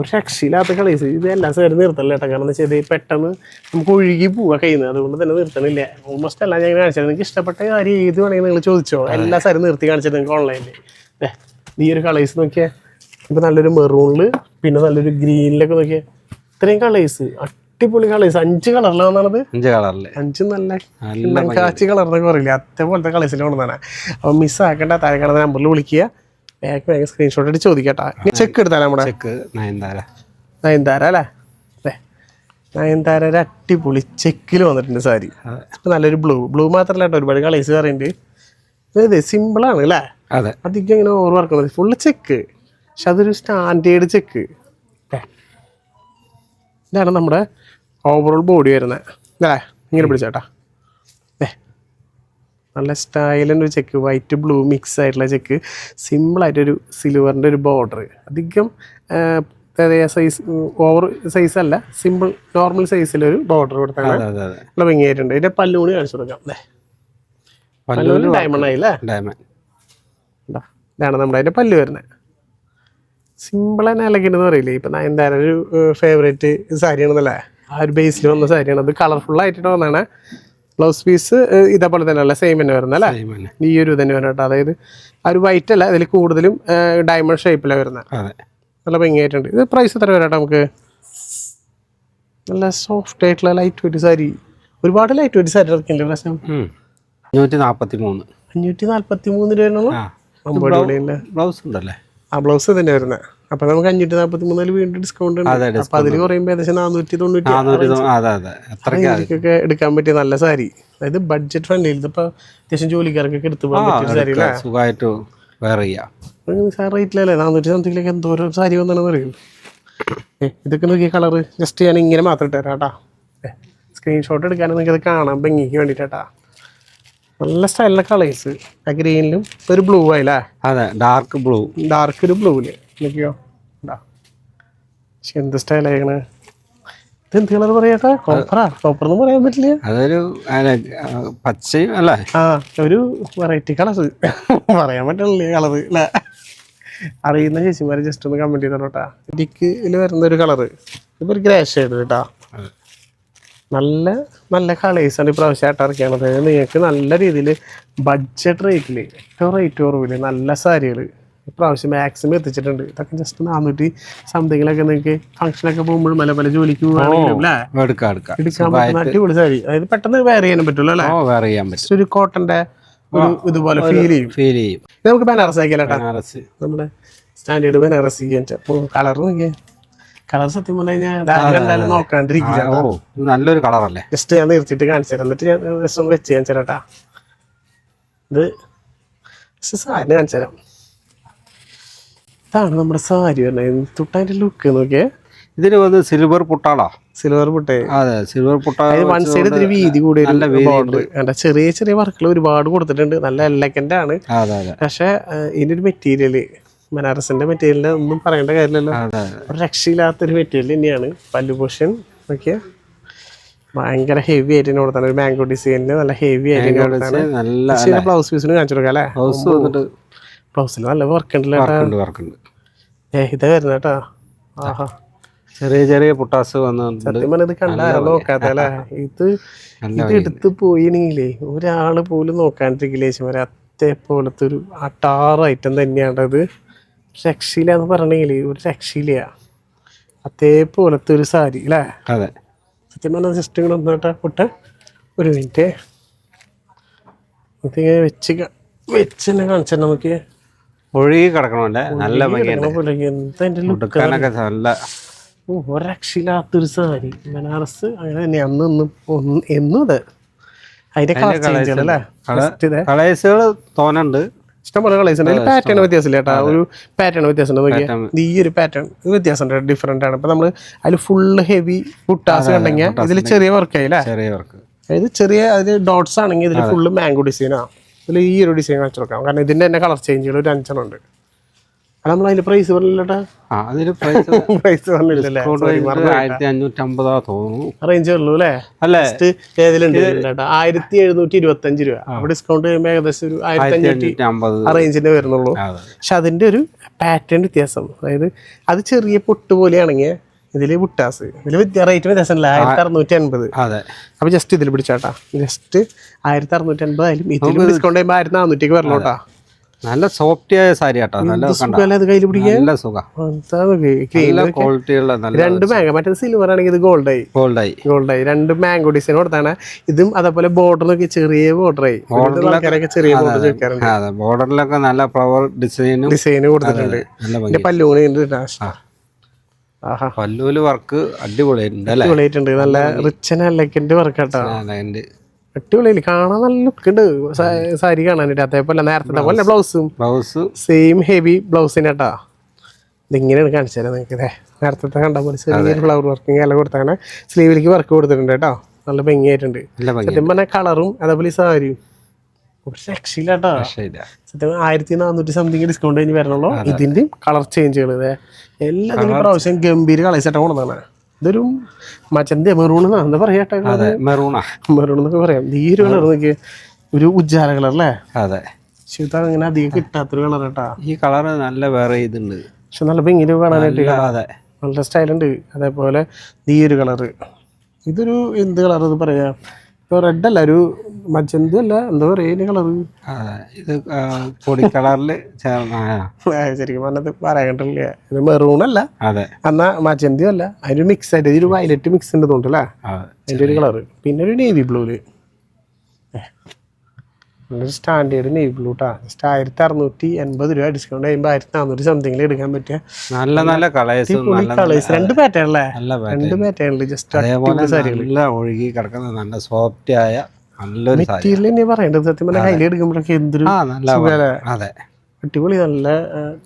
ഒരു രക്ഷയില്ലാത്ത കളേഴ്സ് ഇത് എല്ലാ സൈഡും നിർത്തല്ല കേട്ടോ. കാരണം എന്താ വെച്ചാൽ പെട്ടെന്ന് നമുക്ക് ഒഴുകി പോവാ കഴിയുന്നത്. അതുകൊണ്ട് തന്നെ നിർത്തണില്ല. ഓൾമോസ്റ്റ് എല്ലാം ഞാൻ കാണിച്ചത് നിങ്ങൾക്ക് ഇഷ്ടപ്പെട്ട കാര്യം ഏത് വേണമെങ്കിൽ നിങ്ങൾ ചോദിച്ചോ. എല്ലാ സൈഡും നിർത്തി കാണിച്ചത് നിങ്ങൾക്ക് ഓൺലൈനിൽ ഈ ഒരു കളേഴ്സ് നോക്കിയാൽ ഇപ്പം നല്ലൊരു മെറൂണിൽ പിന്നെ നല്ലൊരു ഗ്രീനിലൊക്കെ നോക്കിയാൽ ഇത്രയും കളേഴ്സ് അടിപൊളി കളേഴ്സ് അഞ്ച് കളറിലാണെന്നാണത് അഞ്ച് കളറിൽ. അഞ്ച് നല്ല കാച്ചി കളറിനൊക്കെ പറയില്ല? അതേപോലത്തെ കളേഴ്സിൽ കൊണ്ടുവന്നാണ്. അപ്പോൾ മിസ്സാക്കേണ്ട താഴെ കളർ നമ്പറിൽ വിളിക്കുക. വേഗം വേഗം സ്ക്രീൻഷോട്ട് എടുത്ത് ചോദിക്കട്ടാ. ചെക്ക് എടുത്താലോ നമ്മുടെ? ചെക്ക് നയൻതാര. നയൻതാര അല്ലേ? നയൻതാര ഒരു അടിപൊളി ചെക്കിൽ വന്നിട്ടുണ്ട് സാരി. അപ്പൊ നല്ലൊരു ബ്ലൂ ബ്ലൂ മാത്രമല്ല കേട്ടോ ഒരുപാട് കളേഴ്സ് പറയുന്നുണ്ട് അതെ സിമ്പിളാണ് അല്ലേ? അതെ. അധികം ഇങ്ങനെ ഓർമ്മ ഫുള്ള് ചെക്ക് പക്ഷെ അതൊരു സ്റ്റാൻഡേർഡ് ചെക്ക് ഇതാണ് നമ്മുടെ ഓവറോൾ ബോഡി വരുന്നത്. അല്ലേ ഇങ്ങനെ പിടിച്ചേട്ടാ. ഏ നല്ല സ്റ്റൈലിന്റെ ഒരു ചെക്ക് വൈറ്റ് ബ്ലൂ മിക്സ് ആയിട്ടുള്ള ചെക്ക് സിമ്പിളായിട്ടൊരു സിൽവറിന്റെ ഒരു ബോർഡർ അധികം സൈസ് ഓവർ സൈസ് അല്ല സിമ്പിൾ നോർമൽ സൈസിലൊരു ബോർഡർ കൊടുത്താണ് നല്ല ഭംഗിയായിട്ടുണ്ട്. ഇതിന്റെ പല്ലൂണി കാണിച്ചു കൊടുക്കാം. അല്ലേ പല്ലൂണി ഡയമണ്ട് ആയില്ലേ? ഡയമണ്ട് ഇതാ, ഇതാണ് നമ്മുടെ അതിന്റെ പല്ല് വരുന്നത്. സിമ്പിൾ തന്നെ അലക്കിണ്ടെന്ന് പറയില്ലേ? ഇപ്പം നയൻതാര ഒരു ഫേവറേറ്റ് സാരിയാണെന്നല്ലേ? ആ ഒരു ബേസിൽ വന്ന സാരിയാണ്. അത് കളർഫുൾ ആയിട്ട് വന്നതാണ്. ബ്ലൗസ് പീസ് ഇതേപോലെ തന്നെ അല്ല? സെയിം തന്നെ വരുന്നത് അല്ലേ? ഈ ഒരു തന്നെ വരണം കേട്ടോ അതായത് ആ ഒരു വൈറ്റ് അല്ല ഇതിൽ കൂടുതലും ഡയമണ്ട് ഷേപ്പിലാണ് വരുന്നത്. നല്ല ഭംഗിയായിട്ടുണ്ട്. ഇത് പ്രൈസ് എത്ര വരാം നമുക്ക്? നല്ല സോഫ്റ്റ് ആയിട്ടുള്ള ലൈറ്റ് വെയിറ്റ് സാരി. ഒരുപാട് ലൈറ്റ് വെയിറ്റ് സാരി ഇറക്കില്ലേ പ്രശ്നം. അഞ്ഞൂറ്റി നാൽപ്പത്തി മൂന്ന് അഞ്ഞൂറ്റി നാൽപ്പത്തി മൂന്ന് രൂപ ബ്ലൗസ് ഉണ്ടല്ലേ? ആ ബ്ലൗസ് തന്നെ വരുന്നത് അപ്പൊ നമുക്ക് അഞ്ഞൂറ്റി നാപ്പത്തി മൂന്നിൽ വീണ്ടും ഡിസ്കൗണ്ട് ഉണ്ട്. അപ്പൊ അതിൽ കുറയുമ്പോൾ ഏകദേശം നാനൂറ്റി തൊണ്ണൂറ്റി എടുക്കാൻ പറ്റിയ നല്ല സാരി. അതായത് ബഡ്ജറ്റ് ഫ്രണ്ട്ലി ഇതിപ്പോ അത്യാവശ്യം ജോലിക്കാർക്കൊക്കെ എടുത്തു പോകാൻ പറ്റിയ സാരി സുഖമായിട്ട് ചെയ്യാം. സാർ റേറ്റിലല്ലേ നാനൂറ്റി സംതിങ്ങിലേക്ക് എന്തോരം സാരി വന്നാണെന്ന് അറിയും? ഏ ഇതൊക്കെ നോക്കിയ കളറ് ജസ്റ്റ് ഞാൻ ഇങ്ങനെ മാത്രം ഇട്ട് കേട്ടാ സ്ക്രീൻഷോട്ട് എടുക്കാൻ നിങ്ങൾക്ക് അത് കാണാൻ ഭംഗിക്ക് വേണ്ടിയിട്ടാ നല്ല സ്റ്റൈലിലെ കളേഴ്സ് ആ ഗ്രീനിലും ഒരു ബ്ലൂ ആയില്ലേ? അതെ ഡാർക്ക് ബ്ലൂ ഡാർക്ക് ഒരു ബ്ലൂൽ നോക്കിയോ പക്ഷെ എന്ത് സ്റ്റൈലായിക്കണ് ഇത് എന്ത് കളർ പറയാട്ടാ കോപ്പറാ കോപ്പർ എന്ന് പറയാൻ പറ്റില്ല. അതൊരു പച്ചയും അല്ല? ആ ഒരു വെറൈറ്റി കളർ പറയാൻ പറ്റില്ല കളർ അല്ലേ? അറിയുന്ന ചേച്ചിമാരെ ജസ്റ്റ് ഒന്ന് കമന്റ് ചെയ്തോട്ടാ ഡിക്കിൽ വരുന്ന ഒരു കളർ ഇപ്പൊ ഒരു ഗ്രേ ആയിട്ട് കേട്ടാ. നല്ല നല്ല കളേഴ്സാണ് ഇപ്രാവശ്യം ആയിട്ട് ഇറക്കിയാണത്. നിങ്ങൾക്ക് നല്ല രീതിയിൽ ബഡ്ജറ്റ് റേറ്റിൽ ഏറ്റവും റേറ്റ് കുറവിൽ നല്ല സാരികൾ ഇപ്രാവശ്യം മാക്സിമം എത്തിച്ചിട്ടുണ്ട്. ഇതൊക്കെ ജസ്റ്റ് നാനൂറ്റി സംതിങ്ങിലൊക്കെ നിങ്ങൾക്ക് ഫംഗ്ഷനൊക്കെ പോകുമ്പോഴും പല പല ജോലിക്ക് എടുക്കാം എടുക്കാൻ പറ്റുന്ന അടിപൊളി സാരി. അതായത് പെട്ടെന്ന് വെയർ ചെയ്യാനും പറ്റുള്ളൂ അല്ലേ? ചെയ്യാൻ ഒരു കോട്ടന്റെ ഒരു ഇതുപോലെ ഫീൽ ചെയ്യും. ഫീൽ ചെയ്യും. നമുക്ക് ബനാറസ് ആക്കിയാലോ ബനാറസ്. നമ്മുടെ സ്റ്റാൻഡേർഡ് ബനാറസ് കളർ നോക്കിയേ. കളർ സത്യം പറഞ്ഞു കഴിഞ്ഞാൽ കളർ നോക്കാണ്ടിരിക്കില്ല നല്ലൊരു കളറല്ലേ? ജസ്റ്റ് ഞാൻ നിർത്തിയിട്ട് കാണിച്ചു തരാം. എന്നിട്ട് ഞാൻ രസം വെച്ച് കാണിച്ചു തരാട്ടാ ഇത് സാരി കാണിച്ചു തരാം. ഇതാണ് നമ്മുടെ സാരി വരുന്നത്. തുട്ടാന്റെ ലുക്ക് നോക്കിയേ. ഇതിന് വന്ന് സിൽവർ പുട്ടാളാ? സിൽവർ പുട്ടേ. അതെ സിൽവർ പുട്ട വൺ സൈഡ് ഇതിന് വീതി കൂടി ബോർഡർ ചെറിയ ചെറിയ വർക്കുകൾ ഒരുപാട് കൊടുത്തിട്ടുണ്ട്. നല്ല എല്ലക്കന്റെ ആണ്. പക്ഷെ ഇതിന്റെ ഒരു മെറ്റീരിയൽ ബനാറസിന്റെ മെറ്റീരിയലിന് ഒന്നും പറയേണ്ട കാര്യമില്ലല്ലോ. അതെ. ഒരു രക്ഷയില്ലാത്തൊരു മെറ്റീരിയൽ തന്നെയാണ്. പല്ലു പോഷൻ ഒക്കെ ഭയങ്കര ഹെവി ആയിട്ട് കൊടുത്താണ് ഒരു മാംഗോ ഡിസൈനിൽ നല്ല ഹെവി ആയിട്ട് തന്നെ കൊടുത്താണ് നല്ല ബ്ലൗസ് പീസിന് കാണിച്ചു കൊടുക്കാം അല്ലേ? ബ്ലൗസ് വന്നിട്ട് ബ്ലൗസിൽ നല്ല വർക്ക് ഏഹ് ഇതേ വരുന്നത് കേട്ടോ. ആഹാ. ചെറിയ ചെറിയ പൊട്ടാസ് വന്നുണ്ട് സത്യം പറഞ്ഞത് കണ്ട നോക്കാത്ത അല്ലേ? ഇത് ഇത് എടുത്ത് പോയിണെങ്കിലേ ഒരാൾ പോലും നോക്കാണ്ടിരിക്കില്ലേ ചേച്ചിമാരെ അതേപോലത്തെ ഒരു അട്ടാറ് ഐറ്റം തന്നെയാണത് രക്ഷയില്ല എന്ന് പറഞ്ഞെങ്കിൽ ഒരു രക്ഷയില്ല അതേപോലത്തെ ഒരു സാരി അല്ലേ? അതെ. സത്യം പറഞ്ഞ ജസ്റ്റ് ഇങ്ങനെ ഒന്നോട്ടെ പൊട്ട്. ഒരു മിനിറ്റ്. ഇതിങ്ങനെ വെച്ച് വെച്ച് തന്നെ കാണിച്ചാൽ നമുക്ക്. ഒഴുകി കിടക്കണമല്ലേ? നല്ല നല്ല ഓ ഒരക്ഷയില്ലാത്തൊരു സാരി. ബനാറസ് അങ്ങനെ തന്നെ. അന്ന് ഒന്നും എന്നും അത്. അതിന്റെ കളർ ചേഞ്ച് അല്ലേ? കളേഴ്സുകൾ തോനുണ്ട് ഇഷ്ടംപോലെ കളേഴ്സ് ഉണ്ട്. പാറ്റേൺ വ്യത്യാസമില്ല കേട്ടോ. ഒരു പാറ്റേൺ വ്യത്യാസം ഉണ്ട് നോക്കിയാൽ ഈ ഒരു പാറ്റേൺ വ്യത്യാസം ഉണ്ട് ഡിഫറെന്റ് ആണ്. ഇപ്പൊ നമ്മൾ അതിൽ ഫുള്ള് ഹെവി പുട്ടാസ് ഉണ്ടെങ്കിൽ ഇതിൽ ചെറിയ വർക്ക് ആയില്ലേ ചെറിയ വർക്ക് അതായത് ചെറിയ അതിൽ ഡോട്ട്സ് ആണെങ്കിൽ ഇതിൽ ഫുള്ള് മാംഗോ ഡിസൈനാണ് ഇതിൽ ഈ ഒരു ഡിസൈൻ കാണിച്ചു കൊടുക്കാം. കാരണം ഇതിന്റെ തന്നെ കളർ ചേഞ്ചുകൾ ഒരു അഞ്ചെണ്ണം ഉണ്ട്. നമ്മൾ അതിന്റെ പ്രൈസ് പറഞ്ഞില്ലട്ടാ. ആ പ്രൈസ് പ്രൈസ് [LAUGHS] പറഞ്ഞില്ലല്ലേ? ആയിരത്തി അഞ്ഞൂറ്റമ്പതാ തോന്നുന്നു. റേഞ്ചേ ഉള്ളൂ അല്ലേ? അല്ലേ? നെക്സ്റ്റ് ഏതിലുണ്ട് ചേട്ടാ ആയിരത്തി എഴുന്നൂറ്റി ഇരുപത്തി അഞ്ച് രൂപ ഡിസ്കൗണ്ട് ചെയ്യുമ്പോൾ ഏകദേശം ഒരു ആയിരത്തി അഞ്ഞൂറ്റി അഞ്ഞൂറ്റി അമ്പത് ആ റേഞ്ചിന്റെ വരുന്നുള്ളൂ പക്ഷെ അതിന്റെ ഒരു പാറ്റേൺ വ്യത്യാസം. അതായത് അത് ചെറിയ പൊട്ട് പോലെയാണെങ്കിൽ ഇതിൽ ഇതിൽ വ്യത്യാസം റേറ്റ് വ്യത്യാസമില്ല. ആയിരത്തി അറുന്നൂറ്റി അൻപത് അതെ. അപ്പൊ ജസ്റ്റ് ഇതിൽ പിടിച്ചാട്ടാ. ജസ്റ്റ് ആയിരത്തി അറുന്നൂറ്റി അൻപത് ആയാലും ഇതിൽ ഡിസ്കൗണ്ട് ചെയ്യുമ്പോൾ ആയിരത്തി നാനൂറ്റിക്ക് വരണോട്ടാ നല്ല സോഫ്റ്റ് ആയ സാരി കേട്ടോ നല്ല കയ്യിൽ സുഖം. ക്വാളിറ്റിയുള്ള രണ്ട് മാംഗോ മറ്റേ സിൽവർ ആണെങ്കിൽ ഇത് ഗോൾഡായി ആയി. രണ്ട് മാംഗോ ഡിസൈൻ കൊടുത്താണ്. ഇതും അതേപോലെ ബോർഡറിലൊക്കെ ചെറിയ ബോർഡർ ആയി. ഇവിടുത്തെ ചെറിയ ബോർഡർ ചോദിക്കാറുണ്ട് ബോർഡറിലൊക്കെ നല്ല ഫ്ലവർ ഡിസൈനും ഡിസൈൻ കൊടുത്തിട്ടുണ്ട്. പല്ലൂണ് പല്ലൂൽ വർക്ക് അടിപൊളിയായിട്ടുണ്ട് നല്ല റിച്ച് ആൻഡ് വർക്ക് കേട്ടോ അടിപൊളിയായി കാണാൻ നല്ല ലുക്ക് ഉണ്ട്. സാരി കാണാനായിട്ട്. അതേപോലെ നേരത്തെ പോലെ ബ്ലൗസും ബ്ലൗസ് സെയിം ഹെവി ബ്ലൗസിന് കേട്ടാ. ഇതിങ്ങനെയാണ് കാണിച്ചു തരാം നിങ്ങൾക്ക് ഇതേ. നേരത്തെ കണ്ട പോലെ ചെറിയൊരു ഫ്ലവർ വർക്കിംഗ് എല്ലാം കൊടുത്താണ് സ്ലീവിലേക്ക് വർക്ക് കൊടുത്തിട്ടുണ്ട് കേട്ടോ. നല്ല ഭംഗിയായിട്ടുണ്ട്. സത്യം പറഞ്ഞാൽ കളറും അതേപോലെ സാരിയും. ഒരു സത്യം ആയിരത്തി നാനൂറ്റി സംതിങ് ഡിസ്കൗണ്ട് കഴിഞ്ഞ് വരണല്ലോ ഇതിന്റെയും കളർ ചേഞ്ചുകൾ എല്ലാത്തിനും പ്രാവശ്യം ഗംഭീര കളേഴ്സ് ആയിട്ട് കൊണ്ടുവന്നാണ് ഇതൊരു മച്ചന്റെ മെറൂൺ എന്താ പറയാട്ടെ. മെറൂണാ. മെറൂൺ എന്നൊക്കെ പറയാം. ഈ ഒരു കളർ നോക്കി ഒരു ഉജ്ജാല കളർ അല്ലേ? അതെ. ഇങ്ങനെ അധികം കിട്ടാത്തൊരു കളർ കേട്ടാ. ഈ കളർ നല്ല വേറെ ഇതുണ്ട്. പക്ഷെ നല്ല ഭംഗിയിൽ കാണാനായിട്ട് നല്ല- അതെ. നല്ല സ്റ്റൈലുണ്ട് അതേപോലെ ഈ ഒരു കളറ്. ഇതൊരു എന്ത് കളർ ഇത് പറയാ? ഇപ്പോൾ റെഡ് അല്ല ഒരു മജന്ത അല്ല എന്താ കളർ ഇതിന്റെ കളറ് ഇത് ആ, പൊടി കളറിൽ ചേർന്ന ശരിക്കും പറഞ്ഞത് പറയാണ്ടില്ല ഇത് മെറൂൺ അല്ല. അതെ. എന്നാ മജന്തിയും അല്ല. അതിന് മിക്സ് ആയിട്ട് ഇതൊരു വയലറ്റ് മിക്സ് ഉണ്ട് തോന്നുന്നു അല്ലേ അതെ അതിന്റെ ഒരു കളർ പിന്നെ ഒരു നേവി ബ്ലൂൽ നല്ലൊരു സ്റ്റാൻഡേർഡ് നെയ് ബ്ലൂ കേട്ടോ ജസ്റ്റ് ആയിരത്തി അറുന്നൂറ്റി എൺപത് രൂപ ഡിസ്കൗണ്ട് ചെയ്യുമ്പോൾ ആയിരത്തി നാനൂറ്റി സംതിങ്ങിൽ എടുക്കാൻ പറ്റിയ നല്ല നല്ല കളേഴ്സ് കളേഴ്സ് രണ്ട് പാറ്റേൺ അല്ലേ രണ്ട് പാറ്റേണിൽ ജസ്റ്റ് നല്ല ഒഴുകി കിടക്കുന്ന നല്ല സോഫ്റ്റ് ആയ നല്ലൊരു മെറ്റീരിയൽ തന്നെ പറയേണ്ടത് സത്യം പറഞ്ഞാൽ കയ്യിൽ എടുക്കുമ്പോഴൊക്കെ എന്തൊരു അതെ. അടിപൊളി നല്ല